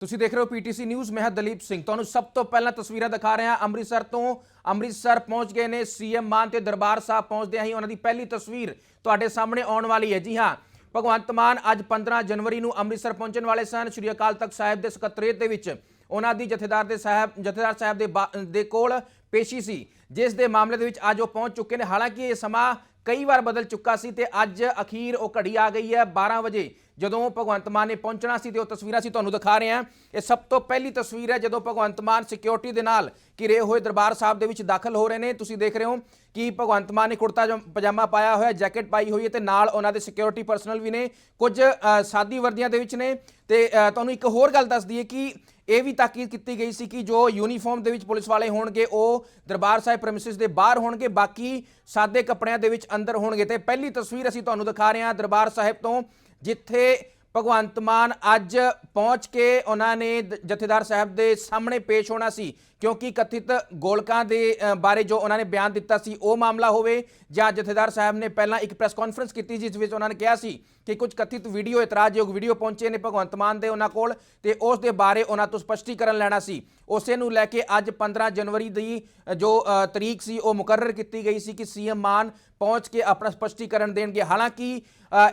ਤੁਸੀਂ ਦੇਖ ਰਹੇ ਹੋ ਪੀਟੀਸੀ ਨਿਊਜ਼, ਮੈਂ ਹਾਂ ਦਲੀਪ ਸਿੰਘ। ਤੁਹਾਨੂੰ ਸਭ ਤੋਂ ਪਹਿਲਾਂ ਤਸਵੀਰਾਂ ਦਿਖਾ ਰਹੇ ਹਾਂ। ਅੰਮ੍ਰਿਤਸਰ ਤੋਂ ਅੰਮ੍ਰਿਤਸਰ ਪਹੁੰਚ ਗਏ ਨੇ ਸੀਐਮ ਮਾਨ ਤੇ ਦਰਬਾਰ ਸਾਹਿਬ ਪਹੁੰਚਦੇ ਹੀ ਉਹਨਾਂ ਦੀ ਪਹਿਲੀ ਤਸਵੀਰ ਤੁਹਾਡੇ ਸਾਹਮਣੇ ਆਉਣ ਵਾਲੀ ਹੈ। ਜੀ ਹਾਂ, ਭਗਵੰਤ ਮਾਨ ਅੱਜ 15 ਜਨਵਰੀ ਨੂੰ ਅੰਮ੍ਰਿਤਸਰ ਪਹੁੰਚਣ ਵਾਲੇ ਸਨ। ਸ਼੍ਰੀ ਅਕਾਲ ਤਖਤ ਸਾਹਿਬ ਦੇ ਸਕੱਤਰੇਤ ਦੇ ਵਿੱਚ ਉਹਨਾਂ ਦੀ ਜਥੇਦਾਰ ਦੇ ਸਾਹਿਬ, ਜਥੇਦਾਰ ਸਾਹਿਬ ਦੇ ਬਾ- ਦੇ ਕੋਲ ਪੇਸ਼ੀ ਸੀ। ਜਿਸ ਦੇ ਮਾਮਲੇ ਦੇ ਵਿੱਚ ਅੱਜ ਉਹ ਪਹੁੰਚ ਚੁੱਕੇ ਨੇ। ਹਾਲਾਂਕਿ ਇਹ ਸਮਾਂ ਕਈ ਵਾਰ ਬਦਲ ਚੁੱਕਾ ਸੀ ਤੇ ਅੱਜ ਅਖੀਰ ਉਹ ਘੜੀ ਆ ਗਈ ਹੈ 12 ਵਜੇ। ਜਦੋਂ ਭਗਵੰਤ ਮਾਨ ਨੇ ਪਹੁੰਚਣਾ ਸੀ ਤੇ ਉਹ ਤਸਵੀਰਾਂ ਸੀ ਤੁਹਾਨੂੰ ਦਿਖਾ ਰਹੇ ਹਾਂ। ਇਹ ਸਭ ਤੋਂ ਪਹਿਲੀ ਤਸਵੀਰ ਹੈ ਜਦੋਂ ਭਗਵੰਤ ਮਾਨ ਸਿਕਿਉਰਿਟੀ ਦੇ ਨਾਲ ਘਿਰੇ ਹੋਏ ਦਰਬਾਰ ਸਾਹਿਬ ਦੇ ਵਿੱਚ ਦਾਖਲ ਹੋ ਰਹੇ ਨੇ। ਤੁਸੀਂ ਦੇਖ ਰਹੇ ਹੋ ਕਿ ਭਗਵੰਤ ਮਾਨ ਨੇ ਕੁੜਤਾ ਜ- ਪਜਾਮਾ ਪਾਇਆ ਹੋਇਆ, ਜੈਕਟ ਪਾਈ ਹੋਈ ਹੈ ਤੇ ਨਾਲ ਉਹਨਾਂ ਦੇ ਸਿਕਿਉਰਿਟੀ ਪਰਸਨਲ ਵੀ ਨੇ। ਕੁਝ ਸਾਦੀ ਵਰਦੀਆਂ ਦੇ ਵਿੱਚ ਨੇ। ਤੇ ਤੁਹਾਨੂੰ ਇੱਕ ਹੋਰ ਗੱਲ ਦੱਸ ਦਈਏ ਕਿ ਇਹ ਵੀ ਤਾਕੀਦ ਕੀਤੀ ਗਈ ਸੀ ਕਿ ਜੋ ਯੂਨੀਫਾਰਮ ਦੇ ਵਿੱਚ ਪੁਲਿਸ ਵਾਲੇ ਹੋਣਗੇ, ਉਹ ਦਰਬਾਰ ਸਾਹਿਬ ਪ੍ਰੈਮਿਸਿਸ ਦੇ ਬਾਹਰ ਹੋਣਗੇ, ਬਾਕੀ ਸਾਦੇ ਕੱਪੜਿਆਂ ਦੇ ਵਿੱਚ ਅੰਦਰ ਹੋਣਗੇ। ਤੇ ਪਹਿਲੀ ਤਸਵੀਰ ਅਸੀਂ ਤੁਹਾਨੂੰ ਦਿਖਾ ਰਹੇ ਹਾਂ ਦਰਬਾਰ ਸਾਹਿਬ ਤੋਂ, ਜਿੱਥੇ ਭਗਵੰਤ ਮਾਨ ਅੱਜ ਪਹੁੰਚ ਕੇ ਉਹਨਾਂ ਨੇ ਜਥੇਦਾਰ ਸਾਹਿਬ ਦੇ ਸਾਹਮਣੇ ਪੇਸ਼ ਹੋਣਾ ਸੀ। ਕਿਉਂਕਿ ਕਥਿਤ ਗੋਲਕਾਂ ਦੇ ਬਾਰੇ ਜੋ ਉਹਨਾਂ ਨੇ ਬਿਆਨ ਦਿੱਤਾ ਸੀ, ਉਹ ਮਾਮਲਾ ਹੋਵੇ ਜਾਂ ਜਥੇਦਾਰ ਸਾਹਿਬ ਨੇ ਪਹਿਲਾਂ ਇੱਕ ਪ੍ਰੈਸ ਕਾਨਫਰੰਸ ਕੀਤੀ ਜਿਸ ਵਿੱਚ ਉਹਨਾਂ ਨੇ ਕਿਹਾ ਸੀ ਕਿ ਕੁਝ ਕਥਿਤ ਵੀਡੀਓ, ਇਤਰਾਜ਼ਯੋਗ ਵੀਡੀਓ ਪਹੁੰਚੇ ਨੇ ਭਗਵੰਤ ਮਾਨ ਦੇ ਉਹਨਾਂ ਕੋਲ ਤੇ ਉਸ ਦੇ ਬਾਰੇ ਉਹਨਾਂ ਤੋਂ ਸਪਸ਼ਟੀਕਰਨ ਲੈਣਾ ਸੀ। ਉਸੇ ਨੂੰ ਲੈ ਕੇ ਅੱਜ 15 ਜਨਵਰੀ ਦੀ ਜੋ ਤਰੀਕ ਸੀ, ਉਹ ਮੁਕਰਰ ਕੀਤੀ ਗਈ ਸੀ ਕਿ ਸੀਐਮ ਮਾਨ ਪਹੁੰਚ ਕੇ ਆਪਣਾ ਸਪਸ਼ਟੀਕਰਨ ਦੇਣਗੇ। ਹਾਲਾਂਕਿ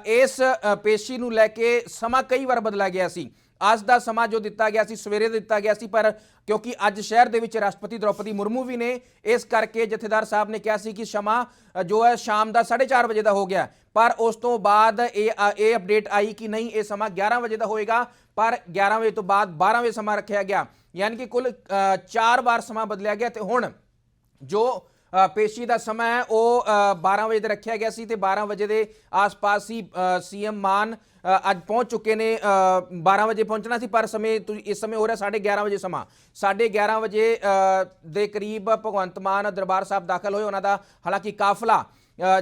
ਇਸ ਪੇਸ਼ੀ ਨੂੰ ਲੈ ਕੇ ਸਮਾਂ ਕਈ ਵਾਰ ਬਦਲਿਆ ਗਿਆ ਸੀ। ਅੱਜ ਦਾ ਸਮਾਂ ਜੋ ਦਿੱਤਾ ਗਿਆ ਸੀ, ਸਵੇਰੇ ਦਿੱਤਾ ਗਿਆ ਸੀ, ਪਰ ਕਿਉਂਕਿ ਅੱਜ ਸ਼ਹਿਰ ਦੇ ਵਿੱਚ ਰਾਸ਼ਟਰਪਤੀ ਦ੍ਰੋਪਦੀ ਮੁਰਮੂ ਵੀ ਨੇ, ਇਸ ਕਰਕੇ ਜਥੇਦਾਰ ਸਾਹਿਬ ਨੇ ਕਿਹਾ ਸੀ ਕਿ ਸਮਾਂ ਜੋ ਹੈ ਸ਼ਾਮ ਦਾ 4:30 ਵਜੇ ਦਾ ਹੋ ਗਿਆ। ਪਰ ਉਸ ਤੋਂ ਬਾਅਦ ਇਹ ਇਹ ਅਪਡੇਟ ਆਈ ਕਿ ਨਹੀਂ, ਇਹ ਸਮਾਂ 11 ਵਜੇ ਦਾ ਹੋਏਗਾ, ਪਰ 11 ਵਜੇ ਤੋਂ ਬਾਅਦ 12 ਵਜੇ ਸਮਾਂ ਰੱਖਿਆ ਗਿਆ। ਯਾਨੀ ਕਿ ਕੁੱਲ 4 ਵਾਰ ਸਮਾਂ ਬਦਲਿਆ ਗਿਆ ਤੇ ਹੁਣ ਜੋ ਪੇਸ਼ੀ ਦਾ ਸਮਾਂ ਹੈ। ਉਹ ਅ, 12 ਵਜੇ ਦਾ ਰੱਖਿਆ ਗਿਆ ਸੀ ਤੇ 12 ਵਜੇ ਦੇ ਆਸ-ਪਾਸ ਹੀ ਸੀਐਮ ਮਾਨ ਅੱਜ ਪਹੁੰਚ ਚੁੱਕੇ ਨੇ। ਅ, 12 ਵਜੇ ਪਹੁੰਚਣਾ ਸੀ ਪਰ ਸਮੇਂ ਤੁਸੀਂ- ਇਸ ਸਮੇਂ ਹੋ ਰਿਹਾ 11:30 ਵਜੇ ਸਮਾਂ। 11:30 ਵਜੇ ਦੇ ਕਰੀਬ ਭਗਵੰਤ ਮਾਨ ਦਰਬਾਰ ਸਾਹਿਬ ਦਾਖਲ ਹੋਏ। ਉਹਨਾਂ ਦਾ ਹਾਲਾਂਕਿ ਕਾਫਲਾ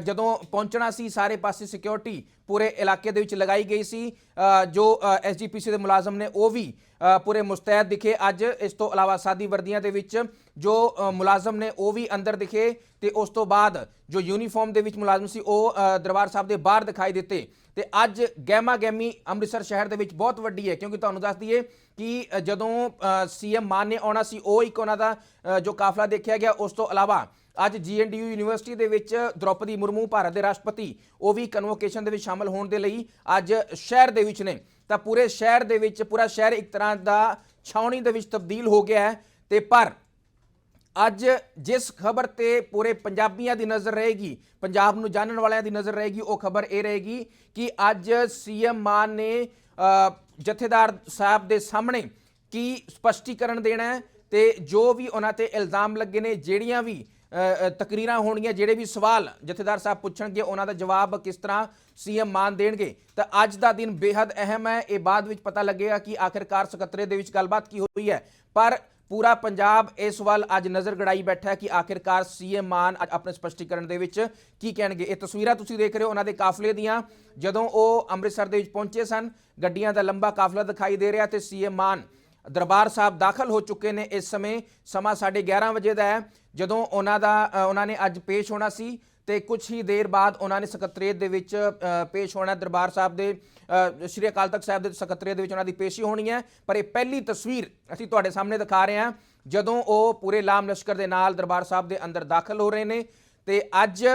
ਜਦੋਂ ਪਹੁੰਚਣਾ ਸੀ ਸਾਰੇ ਪਾਸੇ ਸਿਕਿਉਰਿਟੀ ਪੂਰੇ ਇਲਾਕੇ ਦੇ ਵਿੱਚ ਲਗਾਈ ਗਈ ਸੀ। ਅ, ਜੋ ਐਸਜੀਪੀਸੀ ਦੇ ਮੁਲਾਜ਼ਮ ਨੇ ਉਹ ਵੀ ਪੂਰੇ ਮੁਸਤੈਦ ਦਿਖੇ। ਅੱਜ ਇਸ ਤੋਂ ਇਲਾਵਾ ਸਾਦੀ ਵਰਦੀਆਂ ਦੇ ਵਿੱਚ ਜੋ ਮੁਲਾਜ਼ਮ ਨੇ ਉਹ ਵੀ ਅੰਦਰ ਦਿਖੇ ਤੇ ਉਸ ਤੋਂ ਬਾਅਦ ਜੋ ਯੂਨੀਫਾਰਮ ਦੇ ਵਿੱਚ ਮੁਲਾਜ਼ਮ ਸੀ ਉਹ ਦਰਬਾਰ ਸਾਹਿਬ ਦੇ ਬਾਹਰ ਦਿਖਾਈ ਦਿੱਤੇ। ਤੇ ਅੱਜ ਗਹਿਮਾ ਗਹਿਮੀ ਅੰਮ੍ਰਿਤਸਰ ਸ਼ਹਿਰ ਦੇ ਵਿੱਚ ਬਹੁਤ ਵੱਡੀ ਹੈ ਕਿਉਂਕਿ ਤੁਹਾਨੂੰ ਦੱਸ ਦਈਏ ਕਿ ਅ, ਜਦੋਂ ਸੀਐਮ ਮਾਨ ਨੇ ਆਉਣਾ ਸੀ ਉਹ ਇੱਕ ਉਹਨਾਂ ਦਾ ਜੋ ਕਾਫਲਾ ਦੇਖਿਆ ਗਿਆ ਉਸ ਤੋਂ ਇਲਾਵਾ ਅੱਜ ਜੀਐਨਡੀਯੂ ਯੂਨੀਵਰਸਿਟੀ ਦੇ ਵਿੱਚ ਦ੍ਰੋਪਦੀ ਮੁਰਮੂ ਭਾਰਤ ਦੇ ਰਾਸ਼ਟਰਪਤੀ, ਉਹ ਵੀ ਕਨਵੋਕੇਸ਼ਨ ਦੇ ਵਿੱਚ ਸ਼ਾਮਲ ਹੋਣ ਦੇ ਲਈ ਅੱਜ ਸ਼ਹਿਰ ਦੇ ਵਿੱਚ ਨੇ। ਤਾਂ ਪੂਰੇ ਸ਼ਹਿਰ ਦੇ ਵਿੱਚ, ਪੂਰਾ ਸ਼ਹਿਰ ਇੱਕ ਤਰ੍ਹਾਂ ਦਾ ਛਾਉਣੀ ਦੇ ਵਿੱਚ ਤਬਦੀਲ ਹੋ ਗਿਆ ਹੈ। ਤੇ ਪਰ ਅੱਜ ਜਿਸ ਖਬਰ ਤੇ ਪੂਰੇ ਪੰਜਾਬੀਆਂ ਦੀ ਨਜ਼ਰ ਰਹੇਗੀ, ਪੰਜਾਬ ਨੂੰ ਜਾਣਨ ਵਾਲਿਆਂ ਦੀ ਨਜ਼ਰ ਰਹੇਗੀ, ਉਹ ਖਬਰ ਇਹ ਰਹੇਗੀ ਕਿ ਅੱਜ ਸੀਐਮ ਮਾਨ ਨੇ ਜਥੇਦਾਰ ਸਾਹਿਬ ਦੇ ਸਾਹਮਣੇ ਕੀ ਸਪਸ਼ਟੀਕਰਨ ਦੇਣਾ ਹੈ ਤੇ ਜੋ ਵੀ ਉਹਨਾਂ ਤੇ ਇਲਜ਼ਾਮ ਲੱਗੇ ਨੇ, ਜਿਹੜੀਆਂ ਵੀ ਤਕਰੀਰਾਂ ਹੋਣਗੀਆਂ, ਜਿਹੜੇ ਵੀ ਸਵਾਲ ਜਥੇਦਾਰ ਸਾਹਿਬ ਪੁੱਛਣਗੇ, ਉਹਨਾਂ ਦਾ ਜਵਾਬ ਕਿਸ ਤਰ੍ਹਾਂ ਸੀਐਮ ਮਾਨ ਦੇਣਗੇ। ਤਾਂ ਅੱਜ ਦਾ ਦਿਨ ਬੇहद ਅਹਿਮ ਹੈ। ਇਹ ਬਾਅਦ ਵਿੱਚ ਪਤਾ ਲੱਗੇਗਾ ਕਿ ਆਖਿਰਕਾਰ ਸਕੱਤਰੇ ਦੇ ਵਿੱਚ ਗੱਲਬਾਤ ਕੀ ਹੋਈ ਹੈ। ਪਰ ਪੂਰਾ ਪੰਜਾਬ ਇਸ ਵੱਲ ਅੱਜ ਨਜ਼ਰ ਗੜਾਈ ਬੈਠਾ ਹੈ ਕਿ ਆਖਿਰਕਾਰ ਸੀਐਮ ਮਾਨ ਅੱਜ ਆਪਣੇ ਸਪਸ਼ਟੀਕਰਨ ਦੇ ਵਿੱਚ ਕੀ ਕਹਿਣਗੇ। ਇਹ ਤਸਵੀਰਾਂ ਤੁਸੀਂ ਦੇਖ ਰਹੇ ਹੋ, ਉਹਨਾਂ ਦੇ ਕਾਫਲੇ ਦੀਆਂ। ਜਦੋਂ ਉਹ ਅੰਮ੍ਰਿਤਸਰ ਦੇ ਵਿੱਚ ਪਹੁੰਚੇ ਸਨ, ਗੱਡੀਆਂ ਦਾ ਲੰਬਾ ਕਾਫਲਾ ਦਿਖਾਈ ਦੇ ਰਿਹਾ ਤੇ ਸੀਐਮ ਮਾਨ ਦਰਬਾਰ ਸਾਹਿਬ ਦਾਖਲ ਹੋ ਚੁੱਕੇ ਨੇ ਇਸ ਸਮੇਂ, ਸਮਾਂ 11:30 ਵਜੇ ਦਾ ਹੈ। ਜਦੋਂ ਉਹਨਾਂ ਦਾ ਉਹਨਾਂ ਨੇ ਅੱਜ ਪੇਸ਼ ਹੋਣਾ ਸੀ ਤੇ ਕੁਝ ਹੀ ਦੇਰ ਬਾਅਦ ਉਹਨਾਂ ਨੇ ਸਕੱਤਰੇਤ ਦੇ ਵਿੱਚ ਪੇਸ਼ ਹੋਣਾ ਦਰਬਾਰ ਸਾਹਿਬ ਦੇ ਸ਼੍ਰੀ ਅਕਾਲ ਤਖਤ ਸਾਹਿਬ ਦੇ ਸਕੱਤਰੇਤ ਦੇ ਵਿੱਚ ਉਹਨਾਂ ਦੀ ਪੇਸ਼ੀ ਹੋਣੀ ਹੈ। ਪਰ ਇਹ ਪਹਿਲੀ ਤਸਵੀਰ ਅਸੀਂ ਤੁਹਾਡੇ ਸਾਹਮਣੇ ਦਿਖਾ ਰਹੇ ਹਾਂ, ਜਦੋਂ ਉਹ ਪੂਰੇ ਲਾਮ ਲਸ਼ਕਰ ਦੇ ਨਾਲ ਦਰਬਾਰ ਸਾਹਿਬ ਦੇ ਅੰਦਰ ਦਾਖਲ ਹੋ ਰਹੇ ਨੇ ਤੇ ਅੱਜ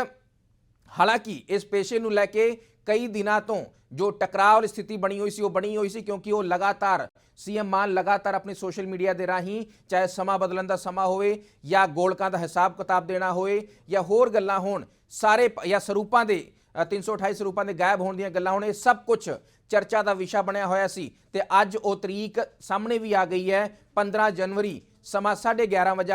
ਹਾਲਾਂਕਿ ਇਸ ਪੇਸ਼ੇ ਨੂੰ ਲੈ ਕੇ ਕਈ ਦਿਨਾਂ ਤੋਂ ਜੋ ਟਕਰਾਅ ਵਾਲੀ ਸਥਿਤੀ ਬਣੀ ਹੋਈ ਸੀ ਉਹ ਬਣੀ ਹੋਈ ਸੀ ਕਿਉਂਕਿ ਉਹ ਲਗਾਤਾਰ ਸੀਐਮ ਮਾਨ ਲਗਾਤਾਰ ਆਪਣੀ ਸੋਸ਼ਲ ਮੀਡੀਆ ਦੇ ਰਾਹੀਂ ਚਾਹੇ ਸਮਾਂ ਬਦਲਣ ਦਾ ਸਮਾਂ ਹੋਵੇ ਜਾਂ ਗੋਲਕਾਂ ਦਾ ਹਿਸਾਬ ਕਿਤਾਬ ਦੇਣਾ ਹੋਵੇ ਜਾਂ ਹੋਰ ਗੱਲਾਂ ਹੋਣ ਸਾਰੇ ਪ- ਜਾਂ ਸਰੂਪਾਂ ਦੇ ਅ, 328 ਸਰੂਪਾਂ ਦੇ ਗਾਇਬ ਹੋਣ ਦੀਆਂ ਗੱਲਾਂ ਹੋਣ ਇਹ ਸਭ ਕੁਝ ਚਰਚਾ ਦਾ ਵਿਸ਼ਾ ਬਣਿਆ ਹੋਇਆ ਸੀ ਤੇ ਅੱਜ ਉਹ ਤਰੀਕ ਸਾਹਮਣੇ ਵੀ ਆ ਗਈ ਹੈ 15 ਜਨਵਰੀ ਸਮਾਂ 11:30 ਵਜੇ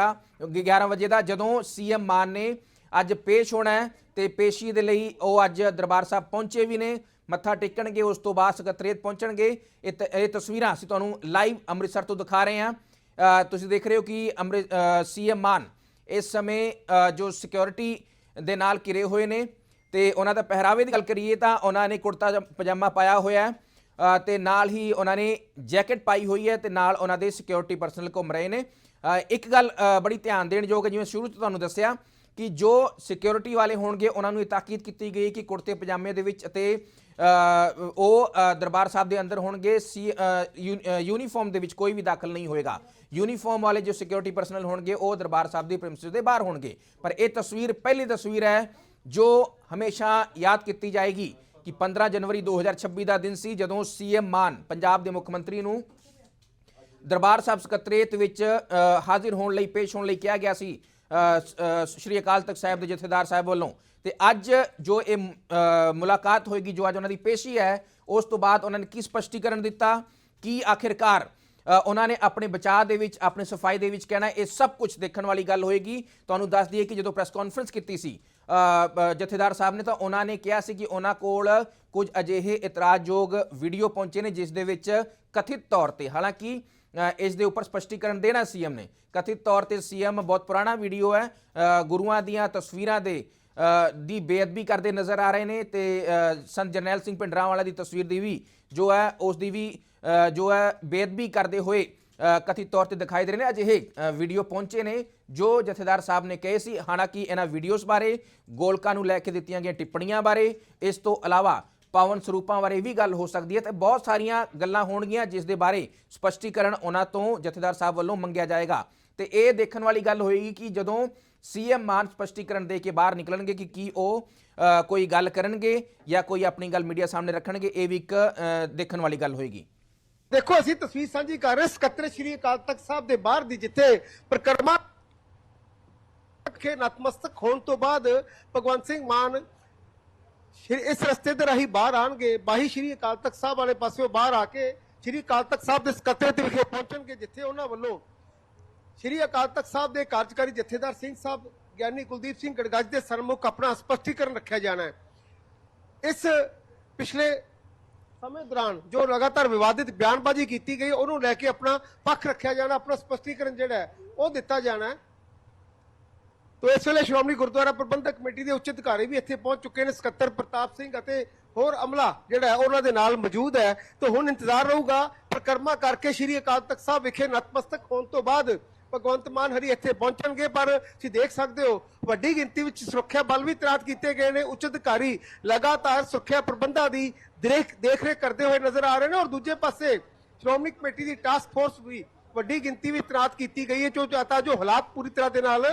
11 ਵਜੇ ਦਾ ਜਦੋਂ ਸੀਐਮ ਮਾਨ ਨੇ ਅੱਜ ਪੇਸ਼ ਹੋਣਾ ਹੈ ਤੇ ਪੇਸ਼ੀ ਦੇ ਲਈ ਉਹ ਅੱਜ ਦਰਬਾਰ ਸਾਹਿਬ ਪਹੁੰਚੇ ਵੀ ਨੇ, ਮੱਥਾ ਟੇਕਣਗੇ, ਉਸ ਤੋਂ ਬਾਅਦ ਸਕੱਤਰੇਤ ਪਹੁੰਚਣਗੇ। ਇਹ ਤ- ਇਹ ਤਸਵੀਰਾਂ ਅਸੀਂ ਤੁਹਾਨੂੰ ਲਾਈਵ ਅੰਮ੍ਰਿਤਸਰ ਤੋਂ ਦਿਖਾ ਰਹੇ ਹਾਂ। ਤੁਸੀਂ ਦੇਖ ਰਹੇ ਹੋ ਕਿ ਅੰਮ੍ਰਿਤ ਸੀਐਮ ਮਾਨ ਇਸ ਸਮੇਂ ਜੋ ਸਿਕਿਉਰਿਟੀ ਦੇ ਨਾਲ ਘਿਰੇ ਹੋਏ ਨੇ ਤੇ ਉਹਨਾਂ ਦਾ ਪਹਿਰਾਵੇ ਦੀ ਗੱਲ ਕਰੀਏ ਤਾਂ ਉਹਨਾਂ ਨੇ ਕੁੜਤਾ ਜ- ਪਜਾਮਾ ਪਾਇਆ ਹੋਇਆ ਹੈ। ਤੇ ਨਾਲ ਹੀ ਉਹਨਾਂ ਨੇ ਜੈਕਟ ਪਾਈ ਹੋਈ ਹੈ ਤੇ ਨਾਲ ਉਹਨਾਂ ਦੇ ਸਿਕਿਉਰਿਟੀ ਪਰਸਨਲ ਘੁੰਮ ਰਹੇ ਨੇ। ਇੱਕ ਗੱਲ ਬੜੀ ਧਿਆਨ ਦੇਣ ਯੋਗ ਹੈ, ਜਿਵੇਂ ਸ਼ੁਰੂ ਤੋਂ ਤੁਹਾਨੂੰ ਦੱਸਿਆ ਕਿ ਜੋ ਸਿਕਿਉਰਿਟੀ ਵਾਲੇ ਹੋਣਗੇ ਉਹਨਾਂ ਨੂੰ ਇਹ ਤਾਕੀਦ ਕੀਤੀ ਗਈ ਕਿ ਕੁੜਤੇ ਪਜਾਮੇ ਦੇ ਵਿੱਚ ਅਤੇ ਉਹ ਦਰਬਾਰ ਸਾਹਿਬ ਦੇ ਅੰਦਰ ਹੋਣਗੇ ਸੀ ਯੂ- ਅ, ਯੂਨੀਫਾਰਮ ਦੇ ਵਿੱਚ ਕੋਈ ਵੀ ਦਾਖਲ ਨਹੀਂ ਹੋਏਗਾ। ਯੂਨੀਫਾਰਮ ਵਾਲੇ ਜੋ ਸਿਕਿਉਰਿਟੀ ਪਰਸਨਲ ਹੋਣਗੇ ਉਹ ਦਰਬਾਰ ਸਾਹਿਬ ਦੀ ਪ੍ਰੀਮਿਸਿਸ ਦੇ ਬਾਹਰ ਹੋਣਗੇ। ਪਰ ਇਹ ਤਸਵੀਰ ਪਹਿਲੀ ਤਸਵੀਰ ਹੈ ਜੋ ਹਮੇਸ਼ਾ ਯਾਦ ਕੀਤੀ ਜਾਏਗੀ ਕਿ 15 ਜਨਵਰੀ 2026 ਦਾ ਦਿਨ ਸੀ ਜਦੋਂ ਸੀਐਮ ਮਾਨ ਪੰਜਾਬ ਦੇ ਮੁੱਖ ਮੰਤਰੀ ਨੂੰ ਦਰਬਾਰ ਸਾਹਿਬ ਸਕੱਤਰੇਤ ਵਿੱਚ ਹਾਜ਼ਰ ਹੋਣ ਲਈ ਪੇਸ਼ ਹੋਣ ਲਈ ਕਿਹਾ ਗਿਆ ਸੀ ਸ਼੍ਰੀ ਅਕਾਲ ਤਖਤ ਸਾਹਿਬ ਦੇ ਜਥੇਦਾਰ ਸਾਹਿਬ ਵੱਲੋਂ। ਤੇ ਅੱਜ ਜੋ ਇਹ ਮੁਲਾਕਾਤ ਹੋਏਗੀ, ਜੋ ਅੱਜ ਉਹਨਾਂ ਦੀ ਪੇਸ਼ੀ ਹੈ, ਉਸ ਤੋਂ ਬਾਅਦ ਉਹਨਾਂ ਨੇ ਕੀ ਸਪਸ਼ਟੀਕਰਨ ਦਿੱਤਾ, ਕੀ ਆਖਿਰਕਾਰ ਉਹਨਾਂ ਨੇ ਆਪਣੇ ਬਚਾਅ ਦੇ ਵਿੱਚ, ਆਪਣੇ ਸਫ਼ਾਈ ਦੇ ਵਿੱਚ ਕਹਿਣਾ, ਇਹ ਸਭ ਕੁਝ ਦੇਖਣ ਵਾਲੀ ਗੱਲ ਹੋਏਗੀ। ਤੁਹਾਨੂੰ ਦੱਸ ਦਈਏ ਕਿ ਜਦੋਂ ਪ੍ਰੈਸ ਕਾਨਫਰੰਸ ਕੀਤੀ ਸੀ ਜਥੇਦਾਰ ਸਾਹਿਬ ਨੇ, ਤਾਂ ਉਹਨਾਂ ਨੇ ਕਿਹਾ ਸੀ ਕਿ ਉਹਨਾਂ ਕੋਲ ਕੁਝ ਅਜਿਹੇ ਇਤਰਾਜ਼ਯੋਗ ਵੀਡੀਓ ਪਹੁੰਚੇ ਨੇ, ਜਿਸ ਦੇ ਵਿੱਚ ਕਥਿਤ ਤੌਰ ਤੇ। ਹਾਲਾਂਕਿ ਇਸ ਦੇ ਉੱਪਰ ਸਪਸ਼ਟੀਕਰਨ ਦੇਣਾ ਸੀਐਮ ਨੇ। ਕਥਿਤ ਤੌਰ ਤੇ ਸੀਐਮ ਬਹੁਤ ਪੁਰਾਣਾ ਵੀਡੀਓ ਹੈ। ਗੁਰੂਆਂ ਦੀਆਂ ਤਸਵੀਰਾਂ ਦੇ ਦੀ ਬੇਅਦਬੀ ਕਰਦੇ ਨਜ਼ਰ ਆ ਰਹੇ ਨੇ ਤੇ ਸੰਤ ਜਰਨੈਲ ਸਿੰਘ ਪਿੰਡਰਾਂਵਾਲਾ ਦੀ ਤਸਵੀਰ ਦੀ ਵੀ ਜੋ ਹੈ, ਉਸ ਦੀ ਵੀ ਜੋ ਹੈ, ਬੇਅਦਬੀ ਕਰਦੇ ਹੋਏ ਕਥਿਤ ਤੌਰ ਤੇ ਦਿਖਾਈ ਦੇ ਰਹੇ ਨੇ। ਅਜਿਹੇ ਵੀਡੀਓ ਪਹੁੰਚੇ ਨੇ, ਜੋ ਜਥੇਦਾਰ ਸਾਹਿਬ ਨੇ ਕਹੇ ਸੀ। ਹਾਲਾਂਕਿ ਇਹਨਾਂ ਵੀਡੀਓਜ਼ ਬਾਰੇ ਗੋਲਕਾਂ ਨੂੰ ਲੈ ਕੇ ਦਿੱਤੀਆਂ ਗਈਆਂ ਟਿੱਪਣੀਆਂ ਬਾਰੇ, ਇਸ ਤੋਂ ਇਲਾਵਾ ਪਾਵਨ ਸਰੂਪਾਂ ਬਾਰੇ ਵੀ ਗੱਲ ਹੋ ਸਕਦੀ ਹੈ ਤੇ ਬਹੁਤ ਸਾਰੀਆਂ ਗੱਲਾਂ ਹੋਣਗੀਆਂ ਜਿਸ ਦੇ ਬਾਰੇ ਸਪਸ਼ਟੀਕਰਨ ਉਹਨਾਂ ਤੋਂ ਜਥੇਦਾਰ ਸਾਹਿਬ ਵੱਲੋਂ ਮੰਗਿਆ ਜਾਏਗਾ। ਤੇ ਇਹ ਦੇਖਣ ਵਾਲੀ ਗੱਲ ਹੋਏਗੀ ਕਿ ਜਦੋਂ ਸੀਐਮ ਮਾਨ ਸਪਸ਼ਟੀਕਰਨ ਦੇ ਕੇ ਬਾਹਰ ਨਿਕਲਣਗੇ ਕਿ ਕੀ ਉਹ ਕੋਈ ਗੱਲ ਕਰਨਗੇ ਜਾਂ ਕੋਈ ਆਪਣੀ ਗੱਲ ਮੀਡੀਆ ਸਾਹਮਣੇ ਰੱਖਣਗੇ, ਇਹ ਵੀ ਇੱਕ ਦੇਖਣ ਵਾਲੀ ਗੱਲ ਹੋਏਗੀ। ਦੇਖੋ, ਅਸੀਂ ਤਸਵੀਰ ਸਾਂਝੀ ਕਰ ਰਹੇ ਸਕੱਤਰ ਸ਼੍ਰੀ ਅਕਾਲ ਤਖਤ ਸਾਹਿਬ ਦੇ ਬਾਹਰ ਦੀ, ਜਿੱਥੇ ਪ੍ਰਕਰਮਾ ਕੇ ਨਤਮਸਤਕ ਹੋਣ ਤੋਂ ਬਾਅਦ ਭਗਵੰਤ ਸਿੰਘ ਮਾਨ ਸ਼੍ਰੀ ਇਸ ਰਸਤੇ ਦੇ ਰਾਹੀਂ ਬਾਹਰ ਆਣਗੇ ਬਾਹੀ ਸ਼੍ਰੀ ਅਕਾਲ ਤਖਤ ਸਾਹਿਬ ਵਾਲੇ ਪਾਸਿਓਂ ਬਾਹਰ ਆ ਕੇ ਸ਼੍ਰੀ ਅਕਾਲ ਤਖਤ ਸਾਹਿਬ ਦੇ ਸਕੱਤਰੇਤ ਵਿਖੇ ਪਹੁੰਚਣਗੇ, ਜਿੱਥੇ ਉਹਨਾਂ ਵੱਲੋਂ ਸ਼੍ਰੀ ਅਕਾਲ ਤਖਤ ਸਾਹਿਬ ਦੇ ਕਾਰਜਕਾਰੀ ਜਥੇਦਾਰ ਸਿੰਘ ਸਾਹਿਬ, ਗਿਆਨੀ ਕੁਲਦੀਪ ਸਿੰਘ ਗੜਗੱਜ ਦੇ ਸਨਮੁਖ ਆਪਣਾ ਸਪਸ਼ਟੀਕਰਨ ਰੱਖਿਆ ਜਾਣਾ ਹੈ। ਇਸ ਪਿਛਲੇ ਸਮੇਂ ਦੌਰਾਨ ਜੋ ਲਗਾਤਾਰ ਵਿਵਾਦਿਤ ਬਿਆਨਬਾਜ਼ੀ ਕੀਤੀ ਗਈ, ਉਹਨੂੰ ਲੈ ਕੇ ਆਪਣਾ ਪੱਖ ਰੱਖਿਆ ਜਾਣਾ, ਆਪਣਾ ਸਪਸ਼ਟੀਕਰਨ ਜਿਹੜਾ ਹੈ, ਉਹ ਦਿੱਤਾ ਜਾਣਾ ਹੈ। ਤੋ ਇਸ ਵੇਲੇ ਸ਼੍ਰੋਮਣੀ ਗੁਰਦੁਆਰਾ ਪ੍ਰਬੰਧਕ ਕਮੇਟੀ ਦੇ ਉੱਚ ਅਧਿਕਾਰੀ ਵੀ ਇੱਥੇ ਪਹੁੰਚ ਚੁੱਕੇ ਨੇ, ਸਕੱਤਰ ਪ੍ਰਤਾਪ ਸਿੰਘ ਅਤੇ ਹੋਰ ਅਮਲਾ ਜਿਹੜਾ ਉਹਨਾਂ ਦੇ ਨਾਲ ਮੌਜੂਦ ਹੈ। ਤੇ ਹੁਣ ਇੰਤਜ਼ਾਰ ਰਹੂਗਾ ਪ੍ਰਕਰਮਾ ਕਰਕੇ ਸ਼੍ਰੀ ਅਕਾਲ ਤਖਤ ਸਾਹਿਬ ਵਿਖੇ ਨਤਮਸਤਕ ਹੋਣ ਤੋਂ ਬਾਅਦ ਭਗਵੰਤ ਮਾਨ ਹਰੀ ਇੱਥੇ ਪਹੁੰਚਣਗੇ, ਪਰ ਤੁਸੀਂ ਦੇਖ ਸਕਦੇ ਹੋ, ਵੱਡੀ ਗਿਣਤੀ ਵਿੱਚ ਸੁਰੱਖਿਆ ਬਲ ਵੀ ਤੈਨਾਤ ਕੀਤੇ ਗਏ ਨੇ। ਉੱਚ ਅਧਿਕਾਰੀ ਲਗਾਤਾਰ ਸੁਰੱਖਿਆ ਪ੍ਰਬੰਧਾਂ ਦੀ ਦੇਖ ਦੇਖਰੇਖ ਕਰਦੇ ਹੋਏ ਨਜ਼ਰ ਆ ਰਹੇ ਨੇ ਔਰ ਦੂਜੇ ਪਾਸੇ ਸ਼੍ਰੋਮਣੀ ਕਮੇਟੀ ਦੀ ਟਾਸਕ ਫੋਰਸ ਵੀ ਵੱਡੀ ਗਿਣਤੀ ਵਿੱਚ ਤੈਨਾਤ ਕੀਤੀ ਗਈ ਹੈ, ਜੋ ਚਾਹਤਾ ਜੋ ਹਾਲਾਤ ਪੂਰੀ ਤਰ੍ਹਾਂ ਦੇ ਨਾਲ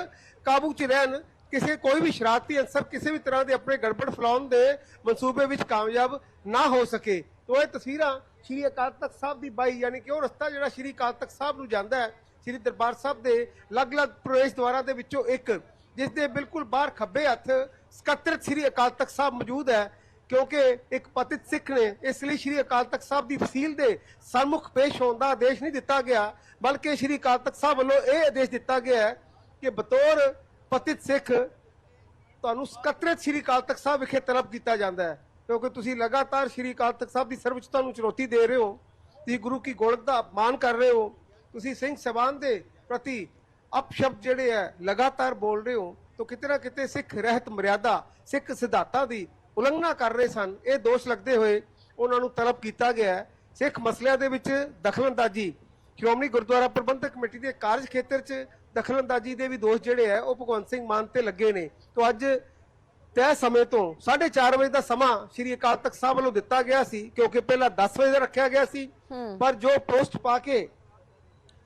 ਕਾਬੂ 'ਚ ਰਹਿਣ, ਕਿਸੇ ਕੋਈ ਵੀ ਸ਼ਰਾਰਤੀ ਅਨਸਰ ਕਿਸੇ ਵੀ ਤਰ੍ਹਾਂ ਦੇ ਆਪਣੇ ਗੜਬੜ ਫਲਾਉਣ ਦੇ ਮਨਸੂਬੇ ਵਿੱਚ ਕਾਮਯਾਬ ਨਾ ਹੋ ਸਕੇ। ਤੋ ਇਹ ਤਸਵੀਰਾਂ ਸ਼੍ਰੀ ਅਕਾਲ ਤਖਤ ਸਾਹਿਬ ਦੀ ਬਾਈ, ਯਾਨੀ ਕਿ ਉਹ ਰਸਤਾ ਜਿਹੜਾ ਸ਼੍ਰੀ ਅਕਾਲ ਤਖਤ ਸਾਹਿਬ ਨੂੰ ਜਾਂਦਾ ਹੈ, ਸ਼੍ਰੀ ਦਰਬਾਰ ਸਾਹਿਬ ਦੇ ਅਲੱਗ-ਅਲੱਗ ਪ੍ਰਵੇਸ਼ ਦੁਆਰਾਂ ਦੇ ਵਿੱਚੋਂ ਇੱਕ, ਜਿਸ ਦੇ ਬਿਲਕੁਲ ਬਾਹਰ ਖੱਬੇ ਹੱਥ ਸਕੱਤਰਤ ਸ਼੍ਰੀ ਅਕਾਲ ਤਖਤ ਸਾਹਿਬ ਮੌਜੂਦ ਹੈ, ਕਿਉਂਕਿ ਇੱਕ ਪਤਿਤ ਸਿੱਖ ਨੇ, ਇਸ ਲਈ ਸ਼੍ਰੀ ਅਕਾਲ ਤਖਤ ਸਾਹਿਬ ਦੀ ਵਸੀਲ ਦੇ ਸਨਮੁਖ ਪੇਸ਼ ਹੋਣ ਦਾ ਆਦੇਸ਼ ਨਹੀਂ ਦਿੱਤਾ ਗਿਆ, ਬਲਕਿ ਸ਼੍ਰੀ ਅਕਾਲ ਤਖਤ ਸਾਹਿਬ ਵੱਲੋਂ ਇਹ ਆਦੇਸ਼ ਦਿੱਤਾ ਗਿਆ ਹੈ ਕਿ ਬਤੌਰ ਪਤਿਤ ਸਿੱਖ ਤੁਹਾਨੂੰ ਸਕੱਤਰਤ ਸ਼੍ਰੀ ਅਕਾਲ ਤਖਤ ਸਾਹਿਬ ਵਿਖੇ ਤਲਬ ਕੀਤਾ ਜਾਂਦਾ ਹੈ। ਕਿਉਂਕਿ ਤੁਸੀਂ ਲਗਾਤਾਰ ਸ਼੍ਰੀ ਅਕਾਲ ਤਖਤ ਸਾਹਿਬ ਦੀ ਸਰਵਉੱਚਤਾ ਨੂੰ ਚੁਣੌਤੀ ਦੇ ਰਹੇ ਹੋ। ਤੁਸੀਂ ਗੁਰੂ ਕੀ ਗੋਲਕ ਦਾ ਅਪਮਾਨ ਕਰ ਰਹੇ ਹੋ। ਤੁਸੀਂ ਸਿੰਘ ਸਭਾਨ ਦੇ ਪ੍ਰਤੀ ਅਪਸ਼ਬਦ ਜਿਹੜੇ ਹੈ, ਲਗਾਤਾਰ ਬੋਲ ਰਹੇ ਹੋ। ਤਾਂ ਕਿਤੇ ਨਾ ਕਿਤੇ ਸਿੱਖ ਰਹਿਤ ਮਰਿਆਦਾ, ਸਿੱਖ ਸਿਧਾਂਤਾਂ ਦੀ ਉਲੰਘਣਾ ਕਰ ਰਹੇ ਸਨ। ਇਹ ਦੋਸ਼ ਲੱਗਦੇ ਹੋਏ ਉਹਨਾਂ ਨੂੰ ਤਲਬ ਕੀਤਾ ਗਿਆ ਹੈ। ਸਿੱਖ ਮਸਲਿਆਂ ਦੇ ਵਿੱਚ ਦਖਲਅੰਦਾਜ਼ੀ, ਸ਼੍ਰੋਮਣੀ ਗੁਰਦੁਆਰਾ ਪ੍ਰਬੰਧਕ ਕਮੇਟੀ ਦੇ ਕਾਰਜ ਖੇਤਰ 'ਚ ਦਖਲਅੰਦਾਜ਼ੀ ਦੇ ਵੀ ਦੋਸ਼ ਜਿਹੜੇ ਆ ਉਹ ਭਗਵੰਤ ਸਿੰਘ ਮਾਨ ਤੇ ਲੱਗੇ ਨੇ। ਤੋਂ ਅੱਜ ਤੈਅ ਸਮੇਂ ਤੋਂ 4:30 ਵਜੇ ਦਾ ਸਮਾਂ ਸ਼੍ਰੀ ਅਕਾਲ ਤਖਤ ਸਾਹਿਬ ਵੱਲੋਂ ਦਿੱਤਾ ਗਿਆ ਸੀ ਕਿਉਂਕਿ ਪਹਿਲਾਂ 10 ਵਜੇ ਦਾ ਰੱਖਿਆ ਗਿਆ ਸੀ। ਪਰ ਜੋ ਪੋਸਟ ਪਾ ਕੇ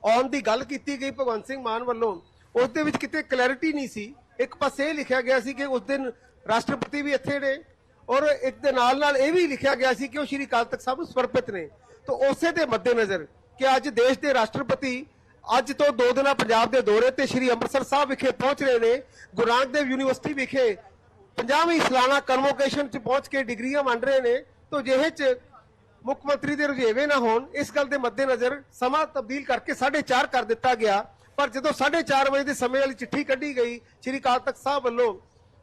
ਆਉਣ ਦੀ ਗੱਲ ਕੀਤੀ ਗਈ ਭਗਵੰਤ ਸਿੰਘ ਮਾਨ ਵੱਲੋਂ ਉਸ ਦੇ ਵਿੱਚ ਕਿਤੇ ਕਲੈਰਿਟੀ ਨਹੀਂ ਸੀ। ਇੱਕ ਪਾਸੇ ਇਹ ਲਿਖਿਆ ਗਿਆ ਸੀ ਕਿ ਉਸ ਦਿਨ ਰਾਸ਼ਟਰਪਤੀ ਵੀ ਇੱਥੇ ਨੇ ਔਰ ਇੱਕ ਦੇ ਨਾਲ ਨਾਲ ਇਹ ਵੀ ਲਿਖਿਆ ਗਿਆ ਸੀ ਕਿ ਉਹ ਸ਼੍ਰੀ ਅਕਾਲ ਤਖਤ ਸਾਹਿਬ ਨੂੰ ਸਮਰਪਿਤ ਨੇ। ਤਾਂ ਉਸੇ ਦੇ ਮੱਦੇਨਜ਼ਰ ਕਿ ਅੱਜ ਦੇਸ਼ ਦੇ ਰਾਸ਼ਟਰਪਤੀ ਅੱਜ ਤੋਂ ਦੋ ਦਿਨਾਂ ਪੰਜਾਬ ਦੇ ਦੌਰੇ ਤੇ ਸ਼੍ਰੀ ਅੰਮ੍ਰਿਤਸਰ ਸਾਹਿਬ ਵਿਖੇ ਪਹੁੰਚ ਰਹੇ ਨੇ, ਗੁਰੂ ਨਾਨਕ ਦੇਵ ਯੂਨੀਵਰਸਿਟੀ ਵਿਖੇ। 50ਵੀਂ ਸਾਲਾਨਾ ਕਨਵੋਕੇਸ਼ਨ 'ਚ ਪਹੁੰਚ ਕੇ ਡਿਗਰੀਆਂ ਵੰਡ ਰਹੇ ਨੇ, ਤਾਂ ਜਿਹੇ 'ਚ ਮੁੱਖ ਮੰਤਰੀ ਦੇ ਰੁਝੇਵੇਂ ਨਾ ਹੋਣ, ਇਸ ਗੱਲ ਦੇ ਮੱਦੇਨਜ਼ਰ ਸਮਾਂ ਤਬਦੀਲ ਕਰਕੇ 4:30 ਕਰ ਦਿੱਤਾ ਗਿਆ। ਪਰ ਜਦੋਂ 4:30 ਵਜੇ ਦੇ ਸਮੇਂ ਵਾਲੀ ਚਿੱਠੀ ਕੱਢੀ ਗਈ ਸ਼੍ਰੀ ਅਕਾਲ ਤਖਤ ਸਾਹਿਬ ਵੱਲੋਂ,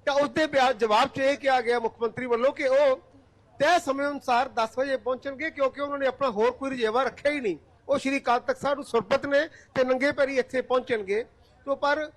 ਤਾਂ ਉਸ ਦੇ ਜਵਾਬ 'ਚ ਇਹ ਕਿਹਾ ਗਿਆ ਮੁੱਖ ਮੰਤਰੀ ਵੱਲੋਂ ਕਿ ਉਹ ਤੈਅ ਸਮੇਂ ਅਨੁਸਾਰ 10 ਵਜੇ ਪਹੁੰਚਣਗੇ ਕਿਉਂਕਿ ਉਹਨਾਂ ਨੇ ਆਪਣਾ ਹੋਰ ਕੋਈ ਰੁਝੇਵਾ ਰੱਖਿਆ ਹੀ ਨਹੀਂ। ਉਹ ਸ਼੍ਰੀ ਅਕਾਲ ਤਖਤ ਸਾਹਿਬ ਨੂੰ ਸੁਰਪਤ ਨੇ ਤੇ ਨੰਗੇ ਪੈਰੀ ਇੱਥੇ ਪਹੁੰਚਣਗੇ। ਤੋਂ ਪਰ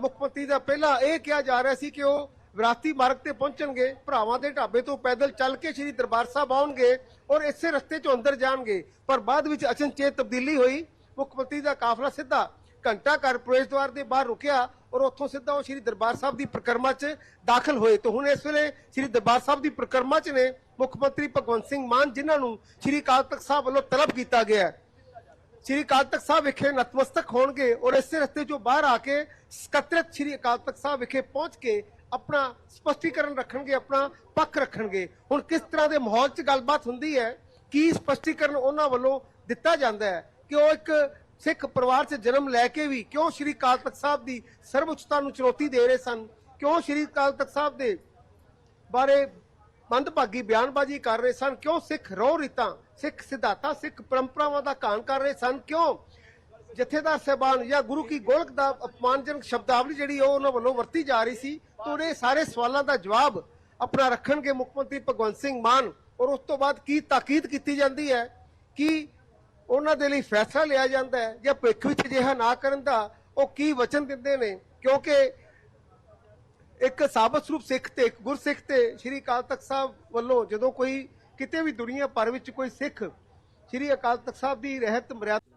ਮੁੱਖ ਮੰਤਰੀ ਦਾ ਪਹਿਲਾਂ ਇਹ ਕਿਹਾ ਜਾ ਰਿਹਾ ਸੀ ਕਿ ਉਹ ਵਿਰਾਸਤੀ ਮਾਰਗ ਤੇ ਪਹੁੰਚਣਗੇ, ਭਰਾਵਾਂ ਦੇ ਢਾਬੇ ਤੋਂ ਪੈਦਲ ਚੱਲ ਕੇ ਸ਼੍ਰੀ ਦਰਬਾਰ ਸਾਹਿਬ ਆਉਣਗੇ ਔਰ ਇਸੇ ਰਸਤੇ 'ਚੋਂ ਅੰਦਰ ਜਾਣਗੇ। ਪਰ ਬਾਅਦ ਵਿੱਚ ਅਚਨਚੇਤ ਤਬਦੀਲੀ ਹੋਈ, ਮੁੱਖ ਮੰਤਰੀ ਦਾ ਕਾਫਲਾ ਸਿੱਧਾ ਘੰਟਾ ਘਰ ਪ੍ਰਵੇਸ਼ ਦੁਆਰ ਦੇ ਬਾਹਰ ਰੁਕਿਆ ਔਰ ਉੱਥੋਂ ਸਿੱਧਾ ਉਹ ਸ਼੍ਰੀ ਦਰਬਾਰ ਸਾਹਿਬ ਦੀ ਪ੍ਰਕਰਮਾ 'ਚ ਦਾਖਲ ਹੋਏ। ਤਾਂ ਹੁਣ ਇਸ ਵੇਲੇ ਸ਼੍ਰੀ ਦਰਬਾਰ ਸਾਹਿਬ ਦੀ ਪ੍ਰਕਰਮਾ 'ਚ ਨੇ ਮੁੱਖ ਮੰਤਰੀ ਭਗਵੰਤ ਸਿੰਘ ਮਾਨ, ਜਿਨ੍ਹਾਂ ਨੂੰ ਸ੍ਰੀ ਅਕਾਲ ਤਖਤ ਸਾਹਿਬ ਵੱਲੋਂ ਤਲਬ ਕੀਤਾ ਗਿਆ ਹੈ। ਸ੍ਰੀ ਅਕਾਲ ਤਖਤ ਸਾਹਿਬ ਵਿਖੇ ਨਤਮਸਤਕ ਹੋਣਗੇ ਔਰ ਇਸੇ ਰਸਤੇ ਚੋਂ ਬਾਹਰ ਆ ਕੇ ਸਕੱਤਰਤ ਸ੍ਰੀ ਅਕਾਲ ਤਖਤ ਸਾਹਿਬ ਵਿਖੇ ਪਹੁੰਚ ਕੇ ਆਪਣਾ ਸਪਸ਼ਟੀਕਰਨ ਰੱਖਣਗੇ, ਆਪਣਾ ਪੱਖ ਰੱਖਣਗੇ। ਹੁਣ ਕਿਸ ਤਰ੍ਹਾਂ ਦੇ ਮਾਹੌਲ 'ਚ ਗੱਲਬਾਤ ਹੁੰਦੀ ਹੈ, ਕੀ ਸਪਸ਼ਟੀਕਰਨ ਉਹਨਾਂ ਵੱਲੋਂ ਦਿੱਤਾ ਜਾਂਦਾ ਹੈ ਕਿ ਉਹ ਇੱਕ ਸਿੱਖ ਪਰਿਵਾਰ 'ਚ ਜਨਮ ਲੈ ਕੇ ਵੀ ਕਿਉਂ ਸ੍ਰੀ ਅਕਾਲ ਤਖਤ ਸਾਹਿਬ ਦੀ ਸਰਵਉੱਚਤਾ ਨੂੰ ਚੁਣੌਤੀ ਦੇ ਰਹੇ ਸਨ? ਕਿਉਂ ਸ੍ਰੀ ਅਕਾਲ ਤਖਤ ਸਾਹਿਬ ਦੇ ਬਾਰੇ ਮੰਦਭਾਗੀ ਬਿਆਨਬਾਜ਼ੀ ਕਰ ਰਹੇ ਸਨ। ਕਿਉਂ ਸਿੱਖ ਰੋਹ ਰੀਤਾਂ, ਸਿੱਖ ਸਿਧਾਂਤਾਂ, ਸਿੱਖ ਪਰੰਪਰਾਵਾਂ ਦਾ ਘਾਣ ਕਰ ਰਹੇ ਸਨ? ਕਿਉਂ? ਜਥੇਦਾਰ ਸਾਹਿਬਾਨ ਜਾਂ ਗੁਰੂ ਕੀ ਗੋਲਕ ਦਾ ਅਪਮਾਨਜਨਕ ਸ਼ਬਦਾਵਲੀ ਜਿਹੜੀ ਉਹ ਉਹਨਾਂ ਵੱਲੋਂ ਵਰਤੀ ਜਾ ਰਹੀ ਸੀ, ਤੋਂ ਇਹ ਸਾਰੇ ਸਵਾਲਾਂ ਦਾ ਜਵਾਬ ਆਪਣਾ ਰੱਖਣਗੇ ਮੁੱਖ ਮੰਤਰੀ ਭਗਵੰਤ ਸਿੰਘ ਮਾਨ। ਔਰ ਉਸ ਤੋਂ ਬਾਅਦ ਕੀ ਤਾਕੀਦ ਕੀਤੀ ਜਾਂਦੀ ਹੈ? ਕਿ ਉਹਨਾਂ ਦੇ ਲਈ ਫੈਸਲਾ ਲਿਆ ਜਾਂਦਾ ਹੈ? ਜਾਂ ਭਵਿੱਖ ਵਿੱਚ ਅਜਿਹਾ ਨਾ ਕਰਨ ਦਾ ਉਹ ਕੀ ਵਚਨ ਦਿੰਦੇ ਨੇ? ਕਿਉਂਕਿ ਇੱਕ ਸਾਬਤ ਸਰੂਪ ਸਿੱਖ ਤੇ ਇੱਕ ਗੁਰਸਿੱਖ ਤੇ ਸ੍ਰੀ ਅਕਾਲ ਤਖਤ ਸਾਹਿਬ ਵੱਲੋਂ ਜਦੋਂ ਕੋਈ ਕਿਤੇ ਵੀ ਦੁਨੀਆ ਭਰ ਵਿੱਚ ਕੋਈ ਸਿੱਖ ਸ੍ਰੀ ਅਕਾਲ ਤਖਤ ਸਾਹਿਬ ਦੀ ਰਹਿਤ ਮਰਿਆਦਾ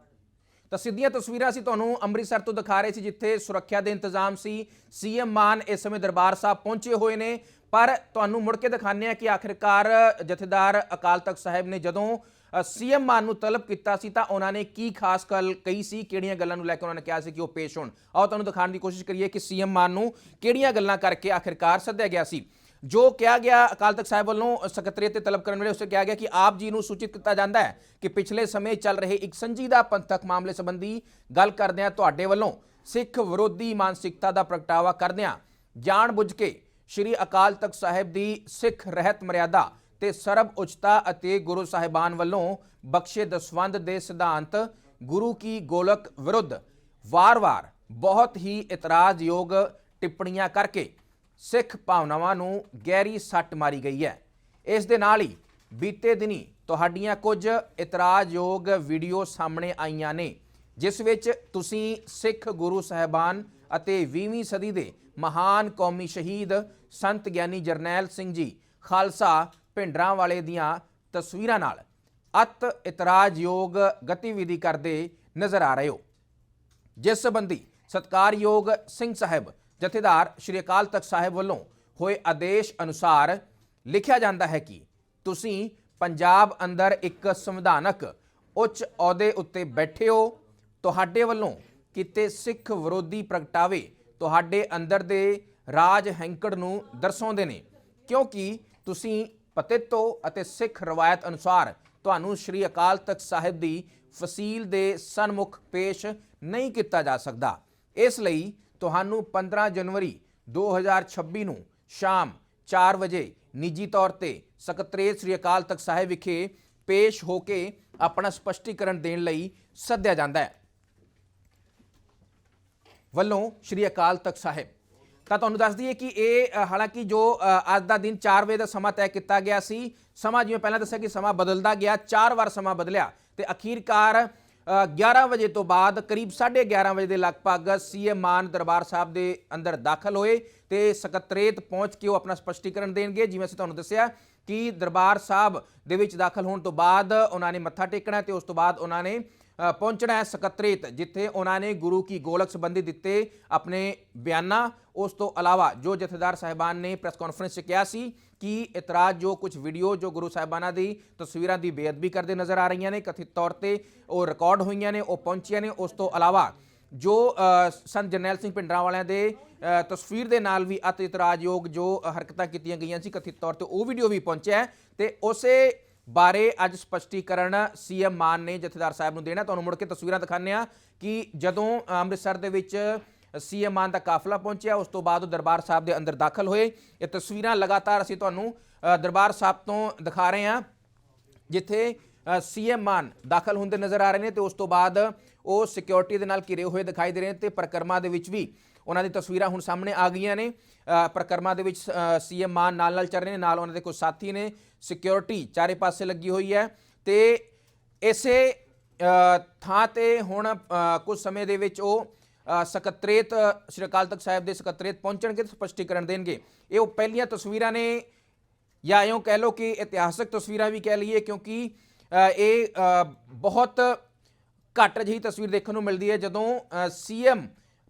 ਤਾਂ ਸਿੱਧੀਆਂ ਤਸਵੀਰਾਂ ਅਸੀਂ ਤੁਹਾਨੂੰ ਅੰਮ੍ਰਿਤਸਰ ਤੋਂ ਦਿਖਾ ਰਹੇ ਸੀ, ਜਿੱਥੇ ਸੁਰੱਖਿਆ ਦੇ ਇੰਤਜ਼ਾਮ ਸੀ। ਸੀਐਮ ਮਾਨ ਇਸ ਸਮੇਂ ਦਰਬਾਰ ਸਾਹਿਬ ਪਹੁੰਚੇ ਹੋਏ ਨੇ। ਪਰ ਤੁਹਾਨੂੰ ਮੁੜ ਕੇ ਦਿਖਾਉਂਦੇ ਆ ਕਿ ਆਖਿਰਕਾਰ ਜਥੇਦਾਰ ਅਕਾਲ ਤਖਤ ਸਾਹਿਬ ਨੇ ਜਦੋਂ ਸੀਐਮ ਮਾਨ ਨੂੰ ਤਲਬ ਕੀਤਾ ਸੀ ਤਾਂ ਉਹਨਾਂ ਨੇ ਕੀ ਖਾਸ ਗੱਲ ਕਹੀ ਸੀ? ਕਿਹੜੀਆਂ ਗੱਲਾਂ ਨੂੰ ਲੈ ਕੇ ਉਹਨਾਂ ਨੇ ਕਿਹਾ ਸੀ ਕਿ ਉਹ ਪੇਸ਼ ਹੋਣ? ਆਓ ਤੁਹਾਨੂੰ ਦਿਖਾਉਣ ਦੀ ਕੋਸ਼ਿਸ਼ ਕਰੀਏ ਕਿ ਸੀਐਮ ਮਾਨ ਨੂੰ ਕਿਹੜੀਆਂ ਗੱਲਾਂ ਕਰਕੇ ਆਖਿਰਕਾਰ ਸੱਦਿਆ ਗਿਆ ਸੀ? ਜੋ ਕਿਹਾ ਗਿਆ ਅਕਾਲ ਤਖਤ ਸਾਹਿਬ ਵੱਲੋਂ ਸਕੱਤਰੀਅਤ ਤੇ ਤਲਬ ਕਰਨ ਵੇਲੇ ਉਸੇ ਕਿਹਾ ਗਿਆ ਕਿ ਆਪ ਜੀ ਨੂੰ ਸੂਚਿਤ ਕੀਤਾ ਜਾਂਦਾ ਹੈ ਕਿ ਪਿਛਲੇ ਸਮੇਂ ਚੱਲ ਰਹੇ ਇੱਕ ਸੰਜੀਦਾ ਪੰਥਕ ਮਾਮਲੇ ਸੰਬੰਧੀ ਗੱਲ ਕਰਦਿਆਂ ਤੁਹਾਡੇ ਵੱਲੋਂ ਸਿੱਖ ਵਿਰੋਧੀ ਮਾਨਸਿਕਤਾ ਦਾ ਪ੍ਰਗਟਾਵਾ ਕਰਦਿਆਂ ਜਾਣ ਬੁੱਝ ਕੇ ਸ਼੍ਰੀ ਅਕਾਲ ਤਖਤ ਸਾਹਿਬ ਦੀ ਸਿੱਖ ਰਹਿਤ ਮਰਿਆਦਾ ਤੇ ਸਰਬ ਉਚਤਾ ਅਤੇ ਗੁਰੂ ਸਾਹਿਬਾਨ ਵੱਲੋਂ ਬਖਸ਼ੇ ਦਸਵੰਦ ਦੇ ਸਿਧਾਂਤ ਗੁਰੂ ਕੀ ਗੋਲਕ ਵਿਰੁੱਧ ਵਾਰ-ਵਾਰ ਬਹੁਤ ਹੀ ਇਤਰਾਜ਼ਯੋਗ ਟਿੱਪਣੀਆਂ ਕਰਕੇ ਸਿੱਖ ਭਾਵਨਾਵਾਂ ਨੂੰ ਗਹਿਰੀ ਸੱਟ ਮਾਰੀ ਗਈ ਹੈ। ਇਸ ਦੇ ਨਾਲ ਹੀ ਬੀਤੇ ਦਿਨੀ ਤੁਹਾਡੀਆਂ ਕੁਝ ਇਤਰਾਜ਼ਯੋਗ ਵੀਡੀਓ ਸਾਹਮਣੇ ਆਈਆਂ ਨੇ, ਜਿਸ ਵਿੱਚ ਤੁਸੀਂ ਸਿੱਖ ਗੁਰੂ ਸਾਹਿਬਾਨ ਅਤੇ 20ਵੀਂ ਸਦੀ ਦੇ ਮਹਾਨ ਕੌਮੀ ਸ਼ਹੀਦ ਸੰਤ ਗਿਆਨੀ ਜਰਨੈਲ ਸਿੰਘ ਜੀ ਖਾਲਸਾ ਭਿੰਡਰਾਂ ਵਾਲੇ ਦੀਆਂ ਤਸਵੀਰਾਂ ਨਾਲ ਅਤ ਇਤਰਾਜ਼ਯੋਗ ਗਤੀਵਿਧੀ ਕਰਦੇ ਨਜ਼ਰ ਆ ਰਹੇ ਹੋ। ਜਿਸ ਸੰਬੰਧੀ ਸਤਕਾਰਯੋਗ ਸਿੰਘ ਸਾਹਿਬ, ਜਥੇਦਾਰ ਸ਼੍ਰੀ ਅਕਾਲ ਤਖਤ ਸਾਹਿਬ ਵੱਲੋਂ ਹੋਏ ਆਦੇਸ਼ ਅਨੁਸਾਰ ਲਿਖਿਆ ਜਾਂਦਾ ਹੈ ਕਿ ਤੁਸੀਂ ਪੰਜਾਬ ਅੰਦਰ ਇੱਕ ਸੰਵਿਧਾਨਕ ਉੱਚ ਅਹੁਦੇ ਉੱਤੇ ਬੈਠੇ ਹੋ। ਤੁਹਾਡੇ ਵੱਲੋਂ ਕੀਤੇ ਸਿੱਖ ਵਿਰੋਧੀ ਪ੍ਰਗਟਾਵੇ ਤੁਹਾਡੇ ਅੰਦਰ ਦੇ ਰਾਜ ਹੈਂਕੜ ਨੂੰ ਦਰਸਾਉਂਦੇ ਨੇ, ਕਿਉਂਕਿ ਤੁਸੀਂ ਪਤਿਤੋ ਅਤੇ ਸਿੱਖ ਰਵਾਇਤ ਅਨੁਸਾਰ ਤੁਹਾਨੂੰ ਸ਼੍ਰੀ ਅਕਾਲ ਤਖਤ ਸਾਹਿਬ ਦੀ ਫਸੀਲ ਦੇ ਸਨਮੁਖ ਪੇਸ਼ ਨਹੀਂ ਕੀਤਾ ਜਾ ਸਕਦਾ। ਇਸ ਲਈ ਤੁਹਾਨੂੰ 15 ਜਨਵਰੀ 2026 ਨੂੰ ਸ਼ਾਮ 4 ਵਜੇ ਨਿੱਜੀ ਤੌਰ ਤੇ ਸਕੱਤਰੇਤ ਸ੍ਰੀ ਅਕਾਲ ਤਖਤ ਸਾਹਿਬ ਵਿਖੇ ਪੇਸ਼ ਹੋ ਕੇ ਆਪਣਾ ਸਪਸ਼ਟੀਕਰਨ ਦੇਣ ਲਈ ਸੱਦਿਆ ਜਾਂਦਾ ਹੈ। ਵੱਲੋਂ ਸ਼੍ਰੀ ਅਕਾਲ ਤਖਤ ਸਾਹਿਬ ਤਾਂ ਤੁਹਾਨੂੰ ਦੱਸ ਦਈਏ ਕਿ ਇਹ ਹਾਲਾਂਕਿ ਜੋ ਅੱਜ ਦਾ ਦਿਨ 4 ਵਜੇ ਦਾ ਸਮਾਂ ਤੈਅ ਕੀਤਾ ਗਿਆ ਸੀ ਸਮਾਂ ਜਿਵੇਂ ਪਹਿਲਾਂ ਦੱਸਿਆ ਕਿ ਸਮਾਂ ਬਦਲਦਾ ਗਿਆ ਚਾਰ ਵਾਰ ਸਮਾਂ ਬਦਲਿਆ ਤੇ ਅਖੀਰਕਾਰ ਅ, 11 ਵਜੇ ਤੋਂ ਬਾਅਦ ਕਰੀਬ 11:30 ਵਜੇ ਦੇ ਲਗਭਗ ਸੀਐਮ ਮਾਨ ਦਰਬਾਰ ਸਾਹਿਬ ਦੇ ਅੰਦਰ ਦਾਖਲ ਹੋਏ ਤੇ ਸਕੱਤਰੇਤ ਪਹੁੰਚ ਕੇ ਉਹ ਆਪਣਾ ਸਪਸ਼ਟੀਕਰਨ ਦੇਣਗੇ। ਜਿਵੇਂ ਅਸੀਂ ਤੁਹਾਨੂੰ ਦੱਸਿਆ ਕਿ ਦਰਬਾਰ ਸਾਹਿਬ ਦੇ ਵਿੱਚ ਦਾਖਲ ਹੋਣ ਤੋਂ ਬਾਅਦ ਉਹਨਾਂ ਨੇ ਮੱਥਾ ਟੇਕਣਾ ਤੇ ਉਸ ਤੋਂ ਬਾਅਦ ਉਹਨਾਂ ਨੇ ਪਹੁੰਚਣਾ ਹੈ ਸਕੱਤਰੇਤ, ਜਿੱਥੇ ਉਹਨਾਂ ਨੇ ਗੁਰੂ ਕੀ ਗੋਲਕ ਸੰਬੰਧੀ ਦਿੱਤੇ ਆਪਣੇ ਬਿਆਨਾਂ। ਉਸ ਤੋਂ ਇਲਾਵਾ ਜੋ ਜਥੇਦਾਰ ਸਾਹਿਬਾਨ ਨੇ ਪ੍ਰੈਸ ਕਾਨਫਰੰਸ 'ਚ ਕਿਹਾ ਸੀ ਕਿ ਇਤਰਾਜ਼ ਜੋ ਕੁਝ ਵੀਡੀਓ ਜੋ ਗੁਰੂ ਸਾਹਿਬਾਨਾਂ ਦੀ ਤਸਵੀਰਾਂ ਦੀ ਬੇਅਦਬੀ ਕਰਦੇ ਨਜ਼ਰ ਆ ਰਹੀਆਂ ਨੇ, ਕਥਿਤ ਤੌਰ ਤੇ ਉਹ ਰਿਕਾਰਡ ਹੋਈਆਂ ਨੇ, ਉਹ ਪਹੁੰਚੀਆਂ ਨੇ। ਉਸ ਤੋਂ ਇਲਾਵਾ ਜੋ ਸੰਤ ਜਰਨੈਲ ਸਿੰਘ ਪਿੰਡਰਾਂ ਵਾਲਿਆਂ ਦੇ ਤਸਵੀਰ ਦੇ ਨਾਲ ਵੀ ਅਤ ਇਤਰਾਜ਼ਯੋਗ ਜੋ ਹਰਕਤਾਂ ਕੀਤੀਆਂ ਗਈਆਂ ਸੀ, ਕਥਿਤ ਤੌਰ ਤੇ ਉਹ ਵੀਡੀਓ ਵੀ ਪਹੁੰਚਿਆ ਹੈ। ਤੇ ਉਸੇ ਬਾਰੇ ਅੱਜ ਸਪਸ਼ਟੀਕਰਨ ਸੀਐਮ ਮਾਨ ਨੇ ਜਥੇਦਾਰ ਸਾਹਿਬ ਨੂੰ ਦੇਣਾ। ਤੁਹਾਨੂੰ ਮੁੜ ਕੇ ਤਸਵੀਰਾਂ ਦਿਖਾਉਂਦੇ ਆ ਕਿ ਜਦੋਂ ਅੰਮ੍ਰਿਤਸਰ ਦੇ ਵਿੱਚ ਸੀਐਮ ਮਾਨ ਦਾ ਕਾਫਲਾ ਪਹੁੰਚਿਆ, ਉਸ ਤੋਂ ਬਾਅਦ ਉਹ ਦਰਬਾਰ ਸਾਹਿਬ ਦੇ ਅੰਦਰ ਦਾਖਲ ਹੋਏ। ਇਹ ਤਸਵੀਰਾਂ ਲਗਾਤਾਰ ਅਸੀਂ ਤੁਹਾਨੂੰ ਦਰਬਾਰ ਸਾਹਿਬ ਤੋਂ ਦਿਖਾ ਰਹੇ ਹਾਂ, ਜਿੱਥੇ ਸੀਐਮ ਮਾਨ ਦਾਖਲ ਹੁੰਦੇ ਨਜ਼ਰ ਆ ਰਹੇ ਨੇ ਤੇ ਉਸ ਤੋਂ ਬਾਅਦ ਉਹ ਸਿਕਿਉਰਿਟੀ ਦੇ ਨਾਲ ਘਿਰੇ ਹੋਏ ਦਿਖਾਈ ਦੇ ਰਹੇ ਨੇ ਤੇ ਪ੍ਰਕਰਮਾ ਦੇ ਵਿੱਚ ਵੀ ਉਹਨਾਂ ਦੀ ਤਸਵੀਰਾਂ ਹੁਣ ਸਾਹਮਣੇ ਆ ਗਈਆਂ ਨੇ। ਅ, ਪ੍ਰਕਰਮਾ ਦੇ ਵਿੱਚ ਸੀਐਮ ਮਾਨ ਨਾਲ ਨਾਲ ਚੱਲ ਰਹੇ ਨੇ ਨਾਲ ਉਹਨਾਂ ਦੇ ਕੁਝ ਸਾਥੀ ਨੇ। ਸਿਕਿਉਰਿਟੀ ਚਾਰੇ ਪਾਸੇ ਲੱਗੀ ਹੋਈ ਹੈ। ਤੇ ਇਸੇ ਥਾਂ ਤੇ ਹੁਣ ਕੁਝ ਸਮੇਂ ਦੇ ਵਿੱਚ ਉਹ ਸਕੱਤਰੇਤ ਸ਼੍ਰੀ ਅਕਾਲ ਤਖਤ ਸਾਹਿਬ ਦੇ ਸਕੱਤਰੇਤ ਪਹੁੰਚਣਗੇ ਤੇ ਸਪਸ਼ਟੀਕਰਨ ਦੇਣਗੇ। ਇਹ ਉਹ ਪਹਿਲੀਆਂ ਤਸਵੀਰਾਂ ਨੇ ਜਾਂ ਇਉਂ ਕਹਿ ਲਓ ਕਿ ਇਤਿਹਾਸਕ ਤਸਵੀਰਾਂ ਵੀ ਕਹਿ ਲਈਏ ਕਿਉਂਕਿ ਇਹ ਬਹੁਤ ਘੱਟ ਜਿਹੀ ਤਸਵੀਰ ਦੇਖਣ ਨੂੰ ਮਿਲਦੀ ਹੈ। ਜਦੋਂ ਸੀਐਮ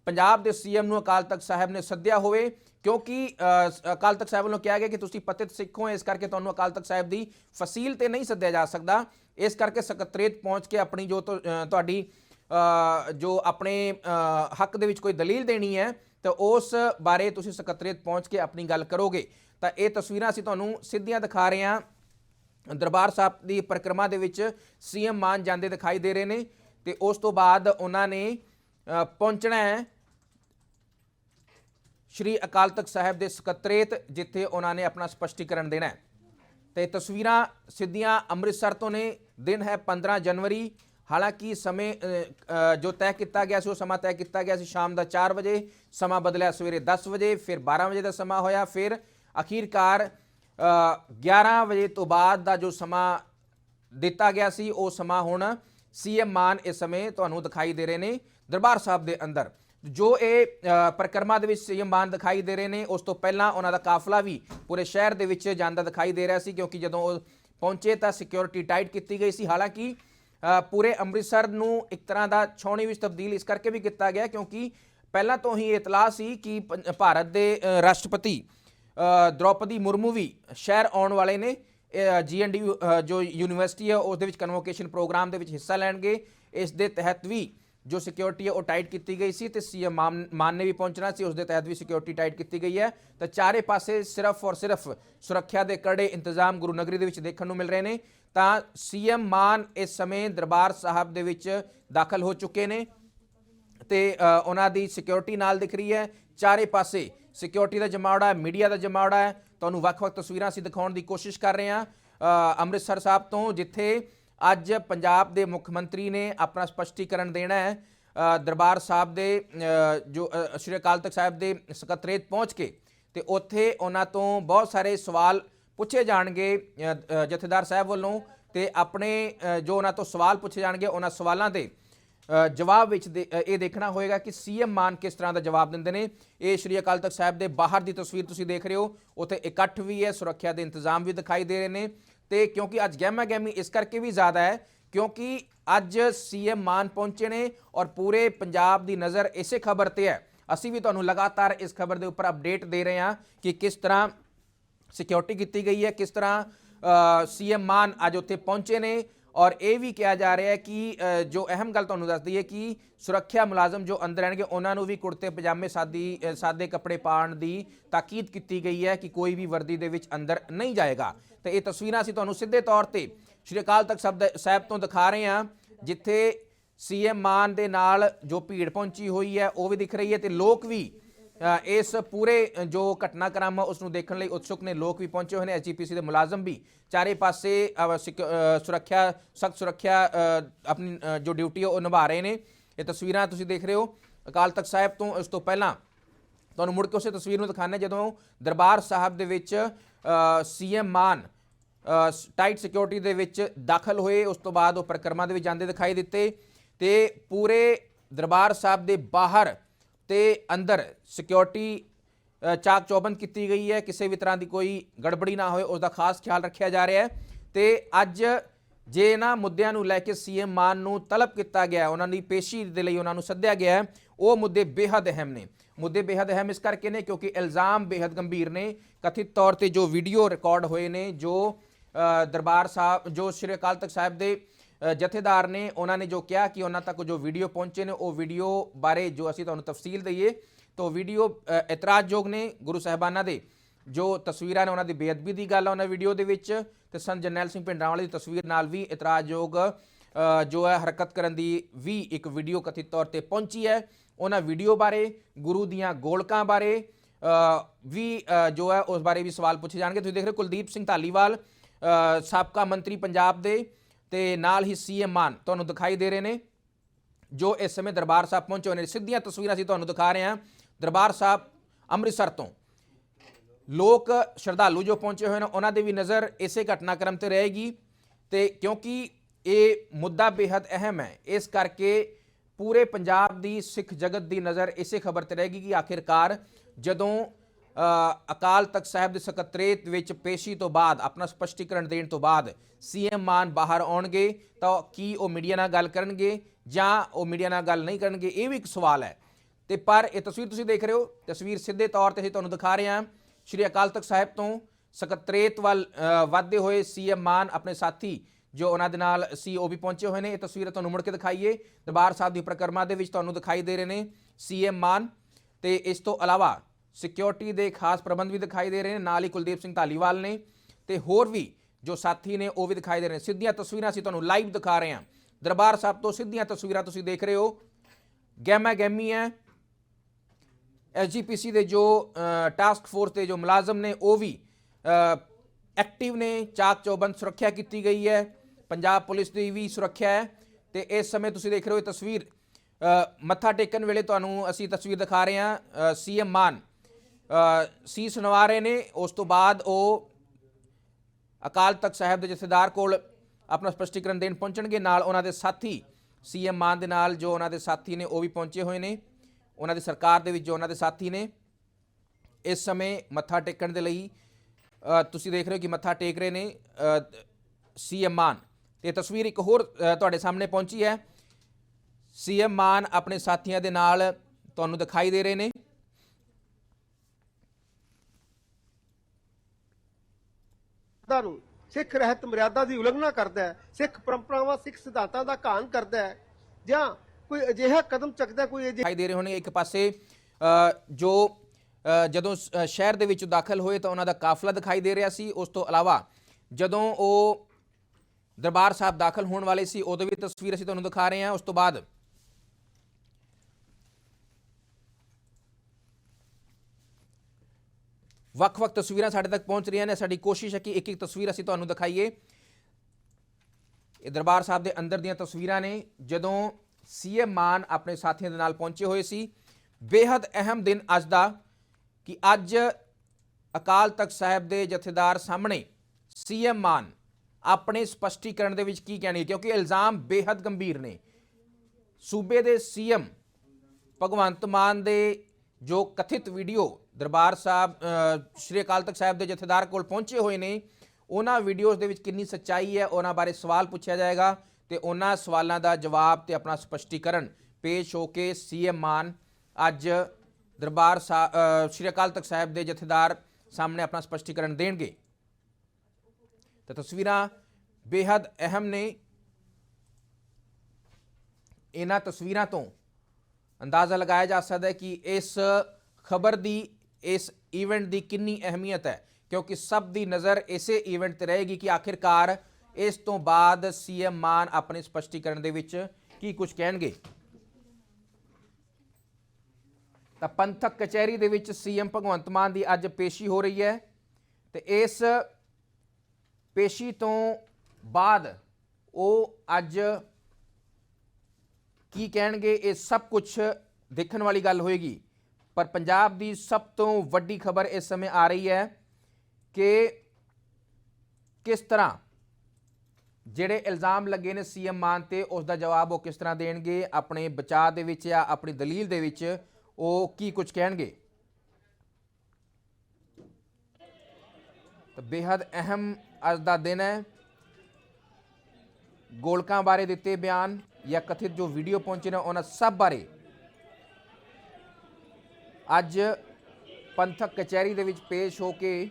ਪੰਜਾਬ ਦੇ ਸੀਐਮ ਨੂੰ ਅਕਾਲ ਤਖਤ ਸਾਹਿਬ ਨੇ ਸੱਦਿਆ ਹੋਵੇ, ਕਿਉਂਕਿ ਅਕਾਲ ਤਖਤ ਸਾਹਿਬ ਵੱਲੋਂ ਕਿਹਾ ਗਿਆ ਕਿ ਤੁਸੀਂ ਪਤਿਤ ਸਿੱਖ ਹੋ, ਇਸ ਕਰਕੇ ਤੁਹਾਨੂੰ ਅਕਾਲ ਤਖਤ ਸਾਹਿਬ ਦੀ ਫਸੀਲ ਤੇ ਨਹੀਂ ਸੱਦਿਆ ਜਾ ਸਕਦਾ। ਇਸ ਕਰਕੇ ਸਕੱਤਰੇਤ ਪਹੁੰਚ ਕੇ ਆਪਣੀ ਜੋ ਤੁਹਾਡੀ ਜੋ ਆਪਣੇ ਹੱਕ ਦੇ ਵਿੱਚ ਕੋਈ ਦਲੀਲ ਦੇਣੀ ਹੈ, ਤਾਂ ਉਸ ਬਾਰੇ ਤੁਸੀਂ ਸਕੱਤਰੇਤ ਪਹੁੰਚ ਕੇ ਆਪਣੀ ਗੱਲ ਕਰੋਗੇ। ਤਾਂ ਇਹ ਤਸਵੀਰਾਂ ਅਸੀਂ ਤੁਹਾਨੂੰ ਸਿੱਧੀਆਂ ਦਿਖਾ ਰਹੇ ਹਾਂ। ਦਰਬਾਰ ਸਾਹਿਬ ਦੀ ਪਰਿਕਰਮਾ ਦੇ ਵਿੱਚ ਸੀਐਮ ਮਾਨ ਜਾਂਦੇ ਦਿਖਾਈ ਦੇ ਰਹੇ ਨੇ, ਤੇ ਉਸ ਤੋਂ ਬਾਅਦ ਉਹਨਾਂ ਨੇ ਪਹੁੰਚਣਾ ਹੈ। ਸ਼੍ਰੀ ਅਕਾਲ ਤਖਤ ਸਾਹਿਬ ਦੇ ਸਕੱਤਰੇਤ ਜਿੱਥੇ ਉਹਨਾਂ ਨੇ ਆਪਣਾ ਸਪਸ਼ਟੀਕਰਨ ਦੇਣਾ ਹੈ। ਤੇ ਤਸਵੀਰਾਂ ਸਿੱਧੀਆਂ ਅੰਮ੍ਰਿਤਸਰ ਤੋਂ ਨੇ ਦਿਨ ਹੈ 15 ਜਨਵਰੀ। ਹਾਲਾਂਕਿ ਸਮੇਂ ਜੋ ਤੈਅ ਕੀਤਾ ਗਿਆ ਸੀ ਉਹ ਸਮਾਂ ਤੈਅ ਕੀਤਾ ਗਿਆ ਸੀ ਸ਼ਾਮ ਦਾ 4 ਵਜੇ। ਸਮਾਂ ਬਦਲਿਆ ਸਵੇਰੇ 10 ਵਜੇ ਫਿਰ 12 ਵਜੇ ਦਾ ਸਮਾਂ ਹੋਇਆ। ਫਿਰ ਅਖੀਰਕਾਰ ਅ, 11 ਵਜੇ ਤੋਂ ਬਾਅਦ ਦਾ ਜੋ ਸਮਾਂ ਦਿੱਤਾ ਗਿਆ ਸੀ ਉਹ ਸਮਾਂ ਹੁਣ ਸੀਐਮ ਮਾਨ ਇਸ ਸਮੇਂ ਤੁਹਾਨੂੰ ਦਿਖਾਈ ਦੇ ਰਹੇ ਨੇ ਦਰਬਾਰ ਸਾਹਿਬ ਦੇ ਅੰਦਰ। ਜੋ ਇਹ ਅ, ਪਰਿਕਰਮਾ ਦੇ ਵਿੱਚ ਸੀਐਮ ਦਿਖਾਈ ਦੇ ਰਹੇ ਨੇ ਉਸ ਤੋਂ ਪਹਿਲਾਂ ਉਹਨਾਂ ਦਾ ਕਾਫਲਾ ਵੀ ਪੂਰੇ ਸ਼ਹਿਰ ਦੇ ਵਿੱਚ ਜਾਂਦਾ ਦਿਖਾਈ ਦੇ ਰਿਹਾ ਸੀ ਕਿਉਂਕਿ ਜਦੋਂ ਉਹ ਪਹੁੰਚੇ ਤਾਂ ਸਿਕਿਉਰਿਟੀ ਟਾਈਟ ਕੀਤੀ ਗਈ ਸੀ। ਹਾਲਾਂਕਿ ਪੂਰੇ ਅੰਮ੍ਰਿਤਸਰ ਨੂੰ ਇੱਕ ਤਰ੍ਹਾਂ ਦਾ ਛਾਉਣੀ ਵਿੱਚ ਤਬਦੀਲ ਇਸ ਕਰਕੇ ਵੀ ਕੀਤਾ ਗਿਆ ਕਿਉਂਕਿ ਪਹਿਲਾਂ ਤੋਂ ਹੀ ਇਤਲਾਹ ਸੀ ਕਿ ਪੰ- ਭਾਰਤ ਦੇ ਰਾਸ਼ਟਰਪਤੀ ਅ, ਦ੍ਰੌਪਦੀ ਮੁਰਮੂ ਵੀ ਸ਼ਹਿਰ ਆਉਣ ਵਾਲੇ ਨੇ। ਜੀਐਨਡੀ ਜੋ ਯੂਨੀਵਰਸਿਟੀ ਹੈ ਉਸ ਦੇ ਵਿੱਚ ਕਨਵੋਕੇਸ਼ਨ ਪ੍ਰੋਗਰਾਮ ਦੇ ਵਿੱਚ ਹਿੱਸਾ ਲੈਣਗੇ। ਇਸ ਦੇ ਤਹਿਤ ਵੀ ਜੋ ਸਿਕਿਉਰਿਟੀ ਹੈ ਉਹ ਟਾਈਟ ਕੀਤੀ ਗਈ ਸੀ ਤੇ ਸੀਐਮ ਮਾਨ ਨੇ ਵੀ ਪਹੁੰਚਣਾ ਸੀ ਉਸ ਦੇ ਤਹਿਤ ਵੀ ਸਿਕਿਉਰਿਟੀ ਟਾਈਟ ਕੀਤੀ ਗਈ ਹੈ। ਤਾਂ ਚਾਰੇ ਪਾਸੇ ਸਿਰਫ ਔਰ ਸਿਰਫ ਸੁਰੱਖਿਆ ਦੇ ਕੜੇ ਇੰਤਜ਼ਾਮ ਗੁਰੂ ਨਗਰੀ ਦੇ ਵਿੱਚ ਦੇਖਣ ਨੂੰ ਮਿਲ ਰਹੇ ਨੇ। ਤਾਂ ਸੀਐਮ ਮਾਨ ਇਸ ਸਮੇਂ ਦਰਬਾਰ ਸਾਹਿਬ ਦੇ ਵਿੱਚ ਦਾਖਲ ਹੋ ਚੁੱਕੇ ਨੇ ਤੇ ਉਹਨਾਂ ਦੀ ਸਿਕਿਉਰਿਟੀ ਨਾਲ ਦਿਖ ਰਹੀ ਹੈ। ਚਾਰੇ ਪਾਸੇ ਸਿਕਿਉਰਿਟੀ ਦਾ ਜਮਾਵੜਾ ਹੈ ਮੀਡੀਆ ਦਾ ਜਮਾਵੜਾ ਹੈ। ਤੁਹਾਨੂੰ ਵੱਖ-ਵੱਖ ਤਸਵੀਰਾਂ ਅਸੀਂ ਦਿਖਾਉਣ ਦੀ ਕੋਸ਼ਿਸ਼ ਕਰ ਰਹੇ ਹਾਂ। ਅੰਮ੍ਰਿਤਸਰ ਸਾਹਿਬ ਤੋਂ ਜਿੱਥੇ ਅੱਜ ਪੰਜਾਬ ਦੇ ਮੁੱਖ ਮੰਤਰੀ ਨੇ ਆਪਣਾ ਸਪਸ਼ਟੀਕਰਨ ਦੇਣਾ ਹੈ। ਦਰਬਾਰ ਸਾਹਿਬ ਦੇ ਜੋ ਸ਼੍ਰੀ ਅਕਾਲ ਤਖਤ ਸਾਹਿਬ ਦੇ ਸਕੱਤਰੇਤ ਪਹੁੰਚ ਕੇ ਤੇ ਉੱਥੇ ਉਹਨਾਂ ਤੋਂ ਬਹੁਤ ਸਾਰੇ ਸਵਾਲ ਪੁੱਛੇ ਜਾਣਗੇ ਜਥੇਦਾਰ ਸਾਹਿਬ ਵੱਲੋਂ ਤੇ ਆਪਣੇ ਜੋ ਉਹਨਾਂ ਤੋਂ ਸਵਾਲ ਪੁੱਛੇ ਜਾਣਗੇ, ਉਹਨਾਂ ਸਵਾਲਾਂ ਦੇ ਜਵਾਬ ਵਿੱਚ ਦੇ- ਇਹ ਦੇਖਣਾ ਹੋਏਗਾ ਕਿ ਸੀਐਮ ਮਾਨ ਕਿਸ ਤਰ੍ਹਾਂ ਦਾ ਜਵਾਬ ਦਿੰਦੇ ਨੇ। ਇਹ ਸ਼੍ਰੀ ਅਕਾਲ ਤਖਤ ਸਾਹਿਬ ਦੇ ਬਾਹਰ ਦੀ ਤਸਵੀਰ ਤੁਸੀਂ ਦੇਖ ਰਹੇ ਹੋ। ਉੱਥੇ ਇਕੱਠ ਵੀ ਹੈ, ਸੁਰੱਖਿਆ ਦੇ ਇੰਤਜ਼ਾਮ ਵੀ ਦਿਖਾਈ ਦੇ ਰਹੇ ਨੇ। ਤੇ ਕਿਉਂਕਿ ਅੱਜ ਗਹਿਮਾ ਗਹਿਮੀ ਇਸ ਕਰਕੇ ਵੀ ਜ਼ਿਆਦਾ ਹੈ, ਕਿਉਂਕਿ ਅੱਜ ਸੀਐਮ ਮਾਨ ਪਹੁੰਚੇ ਨੇ ਔਰ ਪੂਰੇ ਪੰਜਾਬ ਦੀ ਨਜ਼ਰ ਇਸੇ ਖਬਰ ਤੇ ਹੈ। ਅਸੀਂ ਵੀ ਤੁਹਾਨੂੰ ਲਗਾਤਾਰ ਇਸ ਖਬਰ ਦੇ ਉੱਪਰ ਅਪਡੇਟ ਦੇ ਰਹੇ ਹਾਂ ਕਿ ਕਿਸ ਤਰ੍ਹਾਂ ਸਿਕਿਉਰਿਟੀ ਕੀਤੀ ਗਈ ਹੈ, ਕਿਸ ਤਰ੍ਹਾਂ ਸੀਐਮ ਮਾਨ ਅੱਜ ਉੱਥੇ ਪਹੁੰਚੇ ਨੇ ਔਰ ਇਹ ਵੀ ਕਿਹਾ ਜਾ ਰਿਹਾ ਹੈ ਕਿ ਜੋ ਅਹਿਮ ਗੱਲ ਤੁਹਾਨੂੰ ਦੱਸ ਦਈਏ ਕਿ ਸੁਰੱਖਿਆ ਮੁਲਾਜ਼ਮ ਜੋ ਅੰਦਰ ਰਹਿਣਗੇ, ਉਹਨਾਂ ਨੂੰ ਵੀ ਕੁੜਤੇ, ਪਜਾਮੇ, ਸਾਦੀ ਸਾਦੇ ਕੱਪੜੇ ਪਾਉਣ ਦੀ ਤਾਕੀਦ ਕੀਤੀ ਗਈ ਹੈ ਕਿ ਕੋਈ ਵੀ ਵਰਦੀ ਦੇ ਵਿੱਚ ਅੰਦਰ ਨਹੀਂ ਜਾਏਗਾ। ਤੇ ਇਹ ਤਸਵੀਰਾਂ ਅਸੀਂ ਤੁਹਾਨੂੰ ਸਿੱਧੇ ਤੌਰ ਤੇ ਸ਼੍ਰੀ ਅਕਾਲ ਤਖਤ ਸਾਹਿਬ ਦੇ- ਸਾਹਿਬ ਤੋਂ ਦਿਖਾ ਰਹੇ ਹਾਂ, ਜਿੱਥੇ ਸੀਐਮ ਮਾਨ ਦੇ ਨਾਲ ਜੋ ਭੀੜ ਪਹੁੰਚੀ ਹੋਈ ਹੈ, ਉਹ ਵੀ ਦਿਖ ਰਹੀ ਹੈ ਤੇ ਲੋਕ ਵੀ ਇਸ ਪੂਰੇ ਜੋ ਘਟਨਾਕ੍ਰਮ ਆ ਉਸ ਨੂੰ ਦੇਖਣ ਲਈ ਉਤਸੁਕ ਨੇ ਲੋਕ ਵੀ ਪਹੁੰਚੇ ਹੋਏ ਨੇ ਐਸਜੀਪੀਸੀ ਦੇ ਮੁਲਾਜ਼ਮ ਵੀ। ਚਾਰੇ ਪਾਸੇ ਅ, ਸੁਰੱਖਿਆ ਸਖਤ ਸੁਰੱਖਿਆ ਆਪਣੀ ਜੋ ਡਿਊਟੀ ਹੈ ਉਹ ਨਿਭਾ ਰਹੇ ਨੇ। ਇਹ ਤਸਵੀਰਾਂ ਤੁਸੀਂ ਦੇਖ ਰਹੇ ਹੋ। ਅਕਾਲ ਤਖਤ ਸਾਹਿਬ ਤੋਂ ਇਸ ਤੋਂ ਪਹਿਲਾਂ ਤੁਹਾਨੂੰ ਮੁੜ ਕੇ ਉਸੇ ਤਸਵੀਰ ਨੂੰ ਦਿਖਾਣਾ ਜਦੋਂ ਦਰਬਾਰ ਸਾਹਿਬ ਦੇ ਵਿੱਚ ਸੀਐਮ ਮਾਨ ਸ- ਟਾਈਟ ਸਿਕਿਉਰਿਟੀ ਦੇ ਵਿੱਚ ਦਾਖਲ ਹੋਏ। ਉਸ ਤੋਂ ਬਾਅਦ ਉਹ ਪਰਿਕਰਮਾ ਦੇ ਵਿੱਚ ਜਾਂਦੇ ਦਿਖਾਈ ਦਿੱਤੇ ਤੇ ਪੂਰੇ ਦਰਬਾਰ ਸਾਹਿਬ ਦੇ ਬਾਹਰ ਤੇ ਅੰਦਰ ਸਿਕਿਉਰਿਟੀ ਅ, ਚਾਕ ਚੌਬੰਦ ਕੀਤੀ ਗਈ ਹੈ। ਕਿਸੇ ਵੀ ਤਰ੍ਹਾਂ ਦੀ ਕੋਈ ਗੜਬੜੀ ਨਾ ਹੋਏ ਉਸ ਦਾ ਖਾਸ ਖਿਆਲ ਰੱਖਿਆ ਜਾ ਰਿਹਾ ਹੈ। ਤੇ ਅੱਜ ਜੇ ਇਹਨਾਂ ਮੁੱਦਿਆਂ ਨੂੰ ਲੈ ਕੇ ਸੀਐਮ ਮਾਨ ਨੂੰ ਤਲਬ ਕੀਤਾ ਗਿਆ ਉਹਨਾਂ ਦੀ ਪੇਸ਼ੀ ਦੇ ਲਈ ਉਹਨਾਂ ਨੂੰ ਸੱਦਿਆ ਗਿਆ ਹੈ ਉਹ ਮੁੱਦੇ ਬੇਹੱਦ ਅਹਿਮ ਨੇ। ਮੁੱਦੇ ਬੇਹੱਦ ਅਹਿਮ ਇਸ ਕਰਕੇ ਨੇ ਕਿਉਂਕਿ ਇਲਜ਼ਾਮ ਬੇਹੱਦ ਗੰਭੀਰ ਨੇ। ਕਥਿਤ ਤੌਰ ਤੇ ਜੋ ਵੀਡੀਓ ਰਿਕਾਰਡ ਹੋਏ ਨੇ ਜੋ ਦਰਬਾਰ ਸਾਹਿਬ ਜੋ ਸ਼੍ਰੀ ਅਕਾਲ ਤਖਤ ਸਾਹਿਬ ਦੇ ਜਥੇਦਾਰ ਨੇ, ਉਹਨਾਂ ਨੇ ਜੋ ਕਿਹਾ ਕਿ ਉਹਨਾਂ ਤੱਕ ਜੋ ਵੀਡੀਓ ਪਹੁੰਚੇ ਨੇ, ਉਹ ਵੀਡੀਓ ਬਾਰੇ ਜੋ ਅਸੀਂ ਤੁਹਾਨੂੰ ਤਫਸੀਲ ਦਈਏ, ਤਾਂ ਵੀਡੀਓ ਇਤਰਾਜ਼ਯੋਗ ਨੇ ਗੁਰੂ ਸਾਹਿਬਾਨਾਂ ਦੇ। ਜੋ ਤਸਵੀਰਾਂ ਨੇ ਉਹਨਾਂ ਦੀ ਬੇਅਦਬੀ ਦੀ ਗੱਲ ਆ ਉਹਨਾਂ ਵੀਡੀਓ ਦੇ ਵਿੱਚ, ਤੇ ਸੰਤ ਜਰਨੈਲ ਸਿੰਘ ਭਿੰਡਰਾਂ ਦੀ ਤਸਵੀਰ ਨਾਲ ਵੀ ਇਤਰਾਜ਼ਯੋਗ ਜੋ ਹੈ ਹਰਕਤ ਕਰਨ ਦੀ ਵੀ ਇੱਕ ਵੀਡੀਓ ਕਥਿਤ ਤੌਰ ਤੇ ਪਹੁੰਚੀ ਹੈ। ਉਹਨਾਂ ਵੀਡੀਓ ਬਾਰੇ, ਗੁਰੂ ਦੀਆਂ ਗੋਲਕਾਂ ਬਾਰੇ ਵੀ ਜੋ ਹੈ ਉਸ ਬਾਰੇ ਵੀ ਸਵਾਲ ਪੁੱਛੇ ਜਾਣਗੇ। ਤੁਸੀਂ ਦੇਖ ਰਹੇ ਹੋ ਕੁਲਦੀਪ ਸਿੰਘ ਧਾਲੀਵਾਲ ਸਾਬਕਾ ਮੰਤਰੀ ਪੰਜਾਬ ਦੇ। ਤੇ ਨਾਲ ਹੀ ਸੀਐਮ ਮਾਨ ਤੁਹਾਨੂੰ ਦਿਖਾਈ ਦੇ ਰਹੇ ਨੇ, ਜੋ ਇਸ ਸਮੇਂ ਦਰਬਾਰ ਸਾਹਿਬ ਪਹੁੰਚੇ ਹੋਏ ਨੇ। ਸਿੱਧੀਆਂ ਤਸਵੀਰਾਂ ਅਸੀਂ ਤੁਹਾਨੂੰ ਦਿਖਾ ਰਹੇ ਹਾਂ। ਦਰਬਾਰ ਸਾਹਿਬ ਅੰਮ੍ਰਿਤਸਰ ਤੋਂ। ਲੋਕ ਸ਼ਰਧਾਲੂ ਜੋ ਪਹੁੰਚੇ ਹੋਏ ਨੇ, ਉਹਨਾਂ ਦੀ ਵੀ ਨਜ਼ਰ ਇਸੇ ਘਟਨਾਕ੍ਰਮ ਤੇ ਰਹੇਗੀ। ਤੇ ਕਿਉਂਕਿ ਇਹ ਮੁੱਦਾ ਬੇहद ਅਹਿਮ ਹੈ, ਇਸ ਕਰਕੇ ਪੂਰੇ ਪੰਜਾਬ ਦੀ ਸਿੱਖ ਜਗਤ ਦੀ ਨਜ਼ਰ ਇਸੇ ਖਬਰ ਤੇ ਰਹੇਗੀ ਕਿ ਆਖਿਰਕਾਰ ਜਦੋਂ ਅਕਾਲ ਤਖਤ ਸਾਹਿਬ ਦੇ ਸਕੱਤਰੇਤ ਵਿੱਚ ਪੇਸ਼ੀ ਤੋਂ ਬਾਅਦ ਆਪਣਾ ਸਪਸ਼ਟੀਕਰਨ ਦੇਣ ਤੋਂ ਬਾਅਦ ਸੀਐਮ ਮਾਨ ਬਾਹਰ ਆਉਣਗੇ ਤਾਂ ਕੀ ਉਹ ਮੀਡੀਆ ਨਾਲ ਗੱਲ ਕਰਨਗੇ ਜਾਂ ਉਹ ਮੀਡੀਆ ਨਾਲ ਗੱਲ ਨਹੀਂ ਕਰਨਗੇ ਇਹ ਵੀ ਇੱਕ ਸਵਾਲ ਹੈ। ਤੇ ਪਰ ਇਹ ਤਸਵੀਰ ਤੁਸੀਂ ਦੇਖ ਰਹੇ ਹੋ ਤਸਵੀਰ ਸਿੱਧੇ ਤੌਰ ਤੇ ਅਸੀਂ ਤੁਹਾਨੂੰ ਦਿਖਾ ਰਹੇ ਹਾਂ। ਸ਼੍ਰੀ ਅਕਾਲ ਤਖਤ ਸਾਹਿਬ ਤੋਂ ਸਕੱਤਰੇਤ ਵੱਲ ਅ, ਵਧਦੇ ਹੋਏ ਸੀਐਮ ਮਾਨ ਆਪਣੇ ਸਾਥੀ ਜੋ ਉਹਨਾਂ ਦੇ ਨਾਲ ਸੀ ਉਹ ਵੀ ਪਹੁੰਚੇ ਹੋਏ ਨੇ ਇਹ ਤਸਵੀਰ ਤੁਹਾਨੂੰ ਮੁੜ ਕੇ ਦਿਖਾਈਏ। ਦਰਬਾਰ ਸਾਹਿਬ ਦੀ ਪ੍ਰਕਰਮਾ ਦੇ ਵਿੱਚ ਤੁਹਾਨੂੰ ਦਿਖਾਈ ਦੇ ਰਹੇ ਨੇ ਸੀਐਮ ਮਾਨ। ਤੇ ਇਸ ਤੋਂ ਇਲਾਵਾ ਸਿਕਿਉਰਿਟੀ ਦੇ ਖਾਸ ਪ੍ਰਬੰਧ ਵੀ ਦਿਖਾਈ ਦੇ ਰਹੇ ਨੇ। ਨਾਲ ਹੀ ਕੁਲਦੀਪ ਸਿੰਘ ਧਾਲੀਵਾਲ ਨੇ ਤੇ ਹੋਰ ਵੀ ਜੋ ਸਾਥੀ ਨੇ, ਉਹ ਵੀ ਦਿਖਾਈ ਦੇ ਰਹੇ ਨੇ। ਸਿੱਧੀਆਂ ਤਸਵੀਰਾਂ ਅਸੀਂ ਤੁਹਾਨੂੰ ਲਾਈਵ ਦਿਖਾ ਰਹੇ ਹਾਂ। ਦਰਬਾਰ ਸਾਹਿਬ ਤੋਂ ਸਿੱਧੀਆਂ ਤਸਵੀਰਾਂ ਤੁਸੀਂ ਦੇਖ ਰਹੇ ਹੋ। ਗਹਿਮਾ ਗਹਿਮੀ ਹੈ। ਐਸਜੀਪੀਸੀ ਦੇ ਜੋ ਟਾਸਕ ਫੋਰਸ ਦੇ ਜੋ ਮੁਲਾਜ਼ਮ ਨੇ, ਉਹ ਵੀ ਐਕਟਿਵ ਨੇ। ਚਾਕ ਚੌਬੰਦ ਸੁਰੱਖਿਆ ਕੀਤੀ ਗਈ ਹੈ। ਪੰਜਾਬ ਪੁਲਿਸ ਦੀ ਵੀ ਸੁਰੱਖਿਆ ਹੈ। ਤੇ ਇਸ ਸਮੇਂ ਤੁਸੀਂ ਦੇਖ ਰਹੇ ਹੋ ਇਹ ਤਸਵੀਰ ਮੱਥਾ ਟੇਕਣ ਵੇਲੇ ਤੁਹਾਨੂੰ ਅਸੀਂ ਤਸਵੀਰ ਦਿਖਾ ਰਹੇ ਹਾਂ। ਸੀਐਮ ਮਾਨ ਸੀਸ ਨਵਾ ਰਹੇ ਨੇ, ਉਸ ਤੋਂ ਬਾਅਦ ਉਹ ਅਕਾਲ ਤਖਤ ਸਾਹਿਬ ਦੇ ਜਥੇਦਾਰ ਕੋਲ ਆਪਣਾ ਸਪਸ਼ਟੀਕਰਨ ਦੇਣ ਪਹੁੰਚਣਗੇ। ਨਾਲ ਉਹਨਾਂ ਦੇ ਸਾਥੀ ਸੀਐਮ ਮਾਨ ਦੇ ਨਾਲ ਜੋ ਉਹਨਾਂ ਦੇ ਸਾਥੀ ਨੇ, ਉਹ ਵੀ ਪਹੁੰਚੇ ਹੋਏ ਨੇ। ਉਹਨਾਂ ਦੀ ਸਰਕਾਰ ਦੇ ਵਿੱਚ ਜੋ ਉਹਨਾਂ ਦੇ ਸਾਥੀ ਨੇ, ਇਸ ਸਮੇਂ ਮੱਥਾ ਟੇਕਣ ਦੇ ਲਈ ਤੁਸੀਂ ਦੇਖ ਰਹੇ ਹੋ ਕਿ ਮੱਥਾ ਟੇਕ ਰਹੇ ਨੇ ਸੀਐਮ ਮਾਨ। ਤੇ ਤਸਵੀਰ ਇੱਕ ਹੋਰ ਤੁਹਾਡੇ ਸਾਹਮਣੇ ਪਹੁੰਚੀ ਹੈ। ਸੀਐਮ ਮਾਨ ਆਪਣੇ ਸਾਥੀਆਂ ਦੇ ਨਾਲ ਤੁਹਾਨੂੰ ਦਿਖਾਈ ਦੇ ਰਹੇ ਨੇ। ਮਰਿਆਦਾ ਨੂੰ ਸਿੱਖ ਰਹਿਤ ਮਰਿਆਦਾ ਦੀ ਉਲੰਘਣਾ ਕਰਦਾ ਹੈ ਸਿੱਖ ਪਰੰਪਰਾਵਾਂ ਸਿੱਖ ਸਿਧਾਂਤਾਂ ਦਾ ਘਾਣ ਕਰਦਾ ਹੈ ਜਾਂ ਕੋਈ ਅਜਿਹਾ ਕਦਮ ਚੱਕਦਾ ਕੋਈ ਅਜਿਹਾ ਦੇ ਰਹੇ ਹੋਣੇ ਇੱਕ ਪਾਸੇ ਅ, ਜੋ ਅ, ਜਦੋਂ ਸ਼ਹਿਰ ਦੇ ਵਿੱਚ ਦਾਖਲ ਹੋਏ ਤਾਂ ਉਹਨਾਂ ਦਾ ਕਾਫਲਾ ਦਿਖਾਈ ਦੇ ਰਿਹਾ ਸੀ। ਉਸ ਤੋਂ ਇਲਾਵਾ ਜਦੋਂ ਉਹ ਦਰਬਾਰ ਸਾਹਿਬ ਦਾਖਲ ਹੋਣ ਵਾਲੇ ਸੀ ਉਦੋਂ ਵੀ ਤਸਵੀਰ ਅਸੀਂ ਤੁਹਾਨੂੰ ਦਿਖਾ ਰਹੇ ਹਾਂ। ਉਸ ਤੋਂ ਬਾਅਦ ਵੱਖ-ਵੱਖ ਤਸਵੀਰਾਂ ਸਾਡੇ ਤੱਕ ਪਹੁੰਚ ਰਹੀਆਂ ਨੇ। ਸਾਡੀ ਕੋਸ਼ਿਸ਼ ਹੈ ਕਿ ਇੱਕ ਇੱਕ ਤਸਵੀਰ ਅਸੀਂ ਤੁਹਾਨੂੰ ਦਿਖਾਈਏ। ਇਹ ਦਰਬਾਰ ਸਾਹਿਬ ਦੇ ਅੰਦਰ ਦੀਆਂ ਤਸਵੀਰਾਂ ਨੇ, ਜਦੋਂ ਸੀਐਮ ਮਾਨ ਆਪਣੇ ਸਾਥੀਆਂ ਦੇ ਨਾਲ ਪਹੁੰਚੇ ਹੋਏ ਸੀ। ਬੇहद ਅਹਿਮ ਦਿਨ ਅੱਜ ਦਾ ਕਿ ਅੱਜ ਅਕਾਲ ਤਖਤ ਸਾਹਿਬ ਦੇ ਜਥੇਦਾਰ ਸਾਹਮਣੇ ਸੀਐਮ ਮਾਨ ਆਪਣੇ ਸਪਸ਼ਟੀਕਰਨ ਦੇ ਵਿੱਚ ਕੀ ਕਹਿਣਗੇ? ਕਿਉਂਕਿ ਇਲਜ਼ਾਮ ਬੇहद ਗੰਭੀਰ ਨੇ। ਸੂਬੇ ਦੇ ਸੀਐਮ ਭਗਵੰਤ ਮਾਨ ਦੇ ਜੋ ਕਥਿਤ ਵੀਡੀਓ ਦਰਬਾਰ ਸਾਹਿਬ ਸ਼੍ਰੀ ਅਕਾਲ ਤਖਤ ਸਾਹਿਬ ਦੇ ਜਥੇਦਾਰ ਕੋਲ ਪਹੁੰਚੇ ਹੋਏ ਨੇ। ਉਹਨਾਂ ਵੀਡੀਓਜ਼ ਦੇ ਵਿੱਚ ਕਿੰਨੀ ਸੱਚਾਈ ਹੈ, ਉਹਨਾਂ ਬਾਰੇ ਸਵਾਲ ਪੁੱਛਿਆ ਜਾਏਗਾ ਤੇ ਉਹਨਾਂ ਸਵਾਲਾਂ ਦਾ ਜਵਾਬ ਤੇ ਆਪਣਾ ਸਪਸ਼ਟੀਕਰਨ ਪੇਸ਼ ਹੋ ਕੇ ਸੀਐਮ ਮਾਨ ਅੱਜ ਦਰਬਾਰ ਸਾਹਿਬ ਸ਼੍ਰੀ ਅਕਾਲ ਤਖਤ ਸਾਹਿਬ ਦੇ ਜਥੇਦਾਰ ਸਾਹਮਣੇ ਆਪਣਾ ਸਪਸ਼ਟੀਕਰਨ ਦੇਣਗੇ। ਤਾਂ ਤਸਵੀਰਾਂ ਬੇहद ਅਹਿਮ ਨੇ। ਇਹਨਾਂ ਤਸਵੀਰਾਂ ਤੋਂ ਅੰਦਾਜ਼ਾ ਲਗਾਇਆ ਜਾ ਸਕਦਾ ਹੈ ਕਿ ਇਸ ਖਬਰ ਦੀ ਇਸ ਈਵੈਂਟ ਦੀ ਕਿੰਨੀ ਅਹਿਮੀਅਤ ਹੈ? ਕਿਉਂਕਿ ਸਭ ਦੀ ਨਜ਼ਰ ਇਸੇ ਈਵੈਂਟ ਤੇ ਰਹੇਗੀ ਕਿ ਆਖਿਰਕਾਰ ਇਸ ਤੋਂ ਬਾਅਦ ਸੀਐਮ ਮਾਨ ਆਪਣੇ ਸਪਸ਼ਟੀਕਰਨ ਦੇ ਵਿੱਚ ਕੀ ਕੁਝ ਕਹਿਣਗੇ? ਤਾਂ ਪੰਥਕ ਕਚਹਿਰੀ ਦੇ ਵਿੱਚ ਸੀਐਮ ਭਗਵੰਤ ਮਾਨ ਦੀ ਅੱਜ ਪੇਸ਼ੀ ਹੋ ਰਹੀ ਹੈ ਤੇ ਇਸ ਪੇਸ਼ੀ ਤੋਂ ਬਾਅਦ ਉਹ ਅੱਜ ਕੀ ਕਹਿਣਗੇ? ਇਹ ਸਭ ਕੁਝ ਦੇਖਣ ਵਾਲੀ ਗੱਲ ਹੋਏਗੀ। ਪਰ ਪੰਜਾਬ ਦੀ ਸਭ ਤੋਂ ਵੱਡੀ ਖਬਰ ਇਸ ਸਮੇਂ ਆ ਰਹੀ ਹੈ ਕਿ ਕਿਸ ਤਰ੍ਹਾਂ ਜਿਹੜੇ ਇਲਜ਼ਾਮ ਲੱਗੇ ਨੇ ਸੀਐਮ ਮਾਨ ਤੇ, ਉਸ ਦਾ ਜਵਾਬ ਉਹ ਕਿਸ ਤਰ੍ਹਾਂ ਦੇਣਗੇ, ਆਪਣੇ ਬਚਾਅ ਦੇ ਵਿੱਚ ਜਾਂ ਆਪਣੀ ਦਲੀਲ ਦੇ ਵਿੱਚ ਉਹ ਕੀ ਕੁਝ ਕਹਿਣਗੇ? ਤਾਂ ਬੇहद ਅਹਿਮ ਅੱਜ ਦਾ ਦਿਨ ਹੈ। ਗੋਲਕਾਂ ਬਾਰੇ ਦਿੱਤੇ ਬਿਆਨ ਜਾਂ ਕਥਿਤ ਜੋ ਵੀਡੀਓ ਪਹੁੰਚੇ ਨੇ, ਉਹਨਾਂ ਸਭ ਬਾਰੇ ਅੱਜ ਪੰਥਕ ਕਚਹਿਰੀ ਦੇ ਵਿੱਚ ਪੇਸ਼ ਹੋ ਕੇ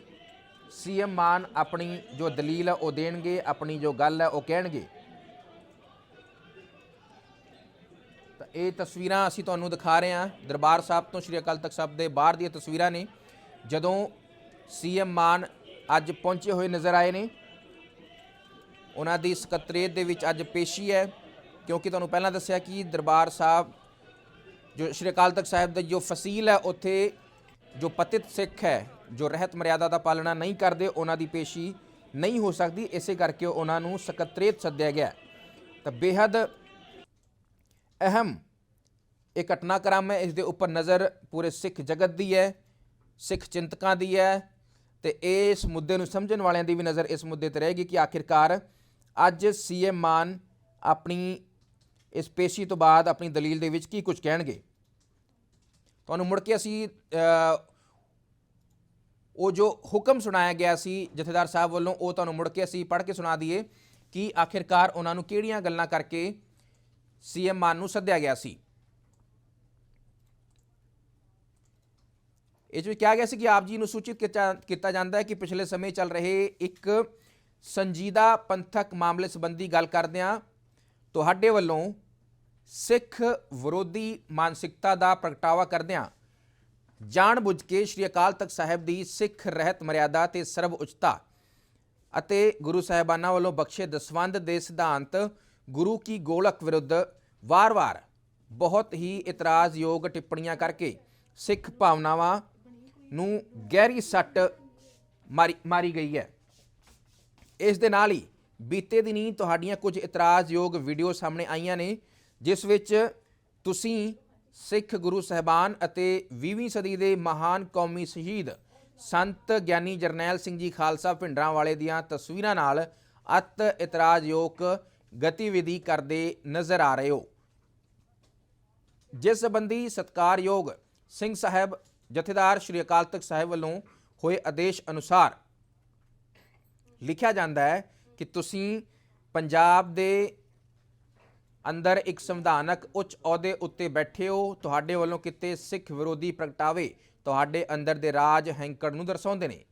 ਸੀਐਮ ਮਾਨ ਆਪਣੀ ਜੋ ਦਲੀਲ ਹੈ ਉਹ ਦੇਣਗੇ, ਆਪਣੀ ਜੋ ਗੱਲ ਹੈ ਉਹ ਕਹਿਣਗੇ। ਤਾਂ ਇਹ ਤਸਵੀਰਾਂ ਅਸੀਂ ਤੁਹਾਨੂੰ ਦਿਖਾ ਰਹੇ ਹਾਂ। ਦਰਬਾਰ ਸਾਹਿਬ ਤੋਂ ਸ਼੍ਰੀ ਅਕਾਲ ਤਖਤ ਸਾਹਿਬ ਦੇ ਬਾਹਰ ਦੀਆਂ ਤਸਵੀਰਾਂ ਨੇ, ਜਦੋਂ ਸੀਐਮ ਮਾਨ ਅੱਜ ਪਹੁੰਚੇ ਹੋਏ ਨਜ਼ਰ ਆਏ ਨੇ। ਉਹਨਾਂ ਦੀ ਸਕੱਤਰੇਤ ਦੇ ਵਿੱਚ ਅੱਜ ਪੇਸ਼ੀ ਹੈ, ਕਿਉਂਕਿ ਤੁਹਾਨੂੰ ਪਹਿਲਾਂ ਦੱਸਿਆ ਕਿ ਦਰਬਾਰ ਸਾਹਿਬ ਜੋ ਸ਼੍ਰੀ ਅਕਾਲ ਤਖਤ ਸਾਹਿਬ ਦਾ ਜੋ ਫਸੀਲ ਹੈ, ਉੱਥੇ ਜੋ ਪਤਿਤ ਸਿੱਖ ਹੈ, ਜੋ ਰਹਿਤ ਮਰਿਆਦਾ ਦਾ ਪਾਲਣਾ ਨਹੀਂ ਕਰਦੇ, ਉਹਨਾਂ ਦੀ ਪੇਸ਼ੀ ਨਹੀਂ ਹੋ ਸਕਦੀ। ਇਸੇ ਕਰਕੇ ਉਹਨਾਂ ਨੂੰ ਸਕੱਤਰੇਤ ਸੱਦਿਆ ਗਿਆ। ਤਾਂ ਬੇहद ਅਹਿਮ ਇਹ ਘਟਨਾਕ੍ਰਮ ਹੈ। ਇਸ ਦੇ ਉੱਪਰ ਨਜ਼ਰ ਪੂਰੇ ਸਿੱਖ ਜਗਤ ਦੀ ਹੈ, ਸਿੱਖ ਚਿੰਤਕਾਂ ਦੀ ਹੈ ਤੇ ਇਸ ਮੁੱਦੇ ਨੂੰ ਸਮਝਣ ਵਾਲਿਆਂ ਦੀ ਵੀ ਨਜ਼ਰ ਇਸ ਮੁੱਦੇ ਤੇ ਰਹੇਗੀ ਕਿ ਆਖਿਰਕਾਰ ਅੱਜ ਸੀਐਮ ਮਾਨ ਆਪਣੀ ਇਸ ਪੇਸ਼ੀ ਤੋਂ ਬਾਅਦ ਆਪਣੀ ਦਲੀਲ ਦੇ ਵਿੱਚ ਕੀ ਕੁਝ ਕਹਿਣਗੇ? ਤੁਹਾਨੂੰ ਮੁੜ ਕੇ ਅਸੀਂ ਉਹ ਜੋ ਹੁਕਮ ਸੁਣਾਇਆ ਗਿਆ ਸੀ ਜਥੇਦਾਰ ਸਾਹਿਬ ਵੱਲੋਂ, ਉਹ ਤੁਹਾਨੂੰ ਮੁੜ ਕੇ ਅਸੀਂ ਪੜ੍ਹ ਕੇ ਸੁਣਾ ਦਈਏ ਕਿ ਆਖਿਰਕਾਰ ਉਹਨਾਂ ਨੂੰ ਕਿਹੜੀਆਂ ਗੱਲਾਂ ਕਰਕੇ ਸੀਐਮ ਮਾਨ ਨੂੰ ਸੱਦਿਆ ਗਿਆ ਸੀ। ਇਹ 'ਚ ਕਿਹਾ ਗਿਆ ਸੀ ਕਿ ਆਪ ਜੀ ਨੂੰ ਸੂਚਿਤ ਕੀਤਾ ਕੀਤਾ ਜਾਂਦਾ ਹੈ ਕਿ ਪਿਛਲੇ ਸਮੇਂ ਚੱਲ ਰਹੇ ਇੱਕ ਸੰਜੀਦਾ ਪੰਥਕ ਮਾਮਲੇ ਸੰਬੰਧੀ ਗੱਲ ਕਰਦਿਆਂ ਤੁਹਾਡੇ ਵੱਲੋਂ ਸਿੱਖ ਵਿਰੋਧੀ ਮਾਨਸਿਕਤਾ ਦਾ ਪ੍ਰਗਟਾਵਾ ਕਰਦਿਆਂ ਜਾਣਬੁੱਝ ਕੇ ਸ਼੍ਰੀ ਅਕਾਲ ਤਖਤ ਸਾਹਿਬ ਦੀ ਸਿੱਖ ਰਹਿਤ ਮਰਿਆਦਾ ਤੇ ਸਰਬ ਉੱਚਤਾ ਅਤੇ ਗੁਰੂ ਸਾਹਿਬਾਨਾਂ ਵੱਲੋਂ ਬਖਸ਼ੇ ਦਸਵੰਧ ਦੇ ਸਿਧਾਂਤ ਗੁਰੂ ਕੀ ਗੋਲਕ ਵਿਰੁੱਧ ਵਾਰ-ਵਾਰ ਬਹੁਤ ਹੀ ਇਤਰਾਜ਼ਯੋਗ ਟਿੱਪਣੀਆਂ ਕਰਕੇ ਸਿੱਖ ਭਾਵਨਾਵਾਂ ਨੂੰ ਗਹਿਰੀ ਸੱਟ ਮਾਰੀ ਮਾਰੀ ਗਈ ਹੈ। ਇਸ ਦੇ ਨਾਲ ਹੀ ਬੀਤੇ ਦਿਨੀ ਤੁਹਾਡੀਆਂ ਕੁਝ ਇਤਰਾਜ਼ਯੋਗ ਵੀਡੀਓ ਸਾਹਮਣੇ ਆਈਆਂ ਨੇ, ਜਿਸ ਵਿੱਚ ਤੁਸੀਂ ਸਿੱਖ ਗੁਰੂ ਸਹਿਬਾਨ ਅਤੇ 20ਵੀਂ ਸਦੀ ਦੇ ਮਹਾਨ ਕੌਮੀ ਸ਼ਹੀਦ ਸੰਤ ਗਿਆਨੀ ਜਰਨੈਲ ਸਿੰਘ ਜੀ ਖਾਲਸਾ ਭਿੰਡਰਾਂ ਵਾਲੇ ਦੀਆਂ ਤਸਵੀਰਾਂ ਨਾਲ ਅਤ ਇਤਰਾਜ਼ਯੋਗ ਗਤੀਵਿਧੀ ਕਰਦੇ ਨਜ਼ਰ ਆ ਰਹੇ ਹੋ। ਜਿਸ ਸੰਬੰਧੀ ਸਤਕਾਰਯੋਗ ਸਿੰਘ ਸਾਹਿਬ, ਜਥੇਦਾਰ ਸ਼੍ਰੀ ਅਕਾਲ ਤਖਤ ਸਾਹਿਬ ਵੱਲੋਂ ਹੋਏ ਆਦੇਸ਼ ਅਨੁਸਾਰ ਲਿਖਿਆ ਜਾਂਦਾ ਹੈ ਕਿ ਤੁਸੀਂ ਪੰਜਾਬ ਦੇ ਅੰਦਰ ਇੱਕ ਸੰਵਿਧਾਨਕ ਉੱਚ ਅਹੁਦੇ ਉੱਤੇ ਬੈਠੇ ਹੋ, ਤੁਹਾਡੇ ਵੱਲੋਂ ਕਿਤੇ ਸਿੱਖ ਵਿਰੋਧੀ ਪ੍ਰਗਟਾਵੇ ਤੁਹਾਡੇ ਅੰਦਰ ਦੇ ਰਾਜ ਹੈਂਕੜ ਨੂੰ ਦਰਸਾਉਂਦੇ ਨੇ।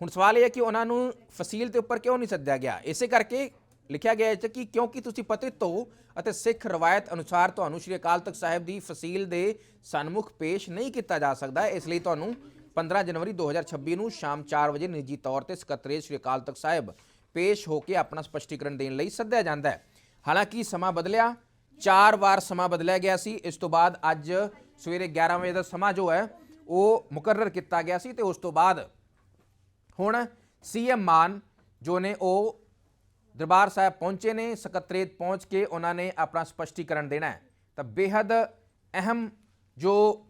ਹੁਣ ਸਵਾਲ ਇਹ ਹੈ ਕਿ ਉਹਨਾਂ ਨੂੰ ਫਸੀਲ ਦੇ ਉੱਪਰ ਕਿਉਂ ਨਹੀਂ ਸੱਦਿਆ ਗਿਆ? ਇਸੇ ਕਰਕੇ ਲਿਖਿਆ ਗਿਆ ਹੈ ਕਿ ਕਿਉਂਕਿ ਤੁਸੀਂ ਪਤਿਤ ਹੋ ਅਤੇ ਸਿੱਖ ਰਵਾਇਤ ਅਨੁਸਾਰ ਤੁਹਾਨੂੰ ਸ਼੍ਰੀ ਅਕਾਲ ਤਖਤ ਸਾਹਿਬ ਦੀ ਫਸੀਲ ਦੇ ਸਨਮੁਖ ਪੇਸ਼ ਨਹੀਂ ਕੀਤਾ ਜਾ ਸਕਦਾ, ਇਸ ਲਈ ਤੁਹਾਨੂੰ 15 ਜਨਵਰੀ 2026 ਨੂੰ ਸ਼ਾਮ 4 ਵਜੇ ਨਿੱਜੀ ਤੌਰ ਤੇ ਸਕੱਤਰੇਤ ਸ਼੍ਰੀ ਅਕਾਲ ਤਖਤ ਸਾਹਿਬ ਪੇਸ਼ ਹੋ ਕੇ ਆਪਣਾ ਸਪਸ਼ਟੀਕਰਨ ਦੇਣ ਲਈ ਸੱਦਿਆ ਜਾਂਦਾ ਹੈ। ਹਾਲਾਂਕਿ ਸਮਾਂ ਬਦਲਿਆ, ਚਾਰ ਵਾਰ ਸਮਾਂ ਬਦਲਿਆ ਗਿਆ ਸੀ। ਇਸ ਤੋਂ ਬਾਅਦ ਅੱਜ ਸਵੇਰੇ 11 ਵਜੇ ਦਾ ਸਮਾਂ ਜੋ ਹੈ, ਉਹ ਮੁਕਰਰ ਕੀਤਾ ਗਿਆ ਸੀ ਤੇ ਉਸ ਤੋਂ ਬਾਅਦ ਹੁਣ ਸੀਐਮ ਮਾਨ ਜੋ ਨੇ ਉਹ ਦਰਬਾਰ ਸਾਹਿਬ ਪਹੁੰਚੇ ਨੇ, ਸਕੱਤਰੇਤ ਪਹੁੰਚ ਕੇ ਉਹਨਾਂ ਨੇ ਆਪਣਾ ਸਪਸ਼ਟੀਕਰਨ ਦੇਣਾ ਹੈ। ਤਾਂ ਬੇहद ਅਹਿਮ ਜੋ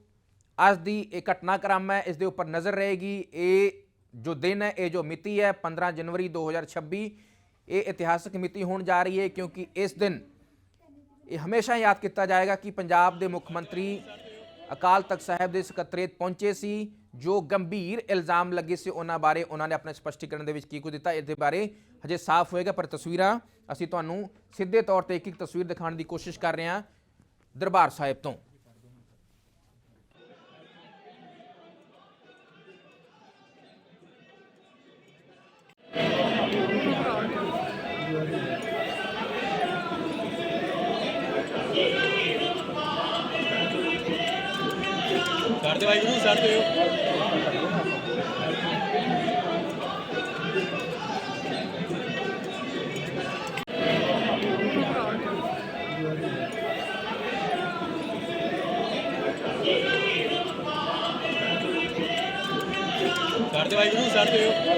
ਅੱਜ ਦੀ ਇਹ ਘਟਨਾਕ੍ਰਮ ਹੈ, ਇਸ ਦੇ ਉੱਪਰ ਨਜ਼ਰ ਰਹੇਗੀ। ਇਹ ਜੋ ਦਿਨ ਹੈ, ਇਹ ਜੋ ਮਿਤੀ ਹੈ 15 ਜਨਵਰੀ 2026 ਇਹ ਇਤਿਹਾਸਕ ਮਿਤੀ ਹੋਣ ਜਾ ਰਹੀ ਹੈ ਕਿਉਂਕਿ ਇਸ ਦਿਨ ਇਹ ਹਮੇਸ਼ਾ ਯਾਦ ਕੀਤਾ ਜਾਏਗਾ ਕਿ ਪੰਜਾਬ ਦੇ ਮੁੱਖ ਮੰਤਰੀ ਅਕਾਲ ਤਖਤ ਸਾਹਿਬ ਦੇ ਸਕੱਤਰੇਤ ਪਹੁੰਚੇ ਸੀ, ਜੋ ਗੰਭੀਰ ਇਲਜ਼ਾਮ ਲੱਗੇ ਸੀ ਉਹਨਾਂ ਬਾਰੇ, ਉਹਨਾਂ ਨੇ ਆਪਣੇ ਸਪਸ਼ਟੀਕਰਨ ਦੇ ਵਿੱਚ ਕੀ ਕੁਝ ਦਿੱਤਾ, ਇਸ ਦੇ ਬਾਰੇ ਹਜੇ ਸਾਫ਼ ਹੋਏਗਾ, ਪਰ ਤਸਵੀਰਾਂ ਅਸੀਂ ਤੁਹਾਨੂੰ ਸਿੱਧੇ ਤੌਰ ਤੇ ਇੱਕ ਇੱਕ ਤਸਵੀਰ ਦਿਖਾਉਣ ਦੀ ਕੋਸ਼ਿਸ਼ ਕਰ ਰਹੇ ਹਾਂ ਦਰਬਾਰ ਸਾਹਿਬ ਤੋਂ। ਕਰਦੇ ਵਾਹਿਗੁਰੂ ਸਰ ਤੇ ਕਰਦੇ ਵਾਹਿਗੁਰੂ ਸਰ ਤੇ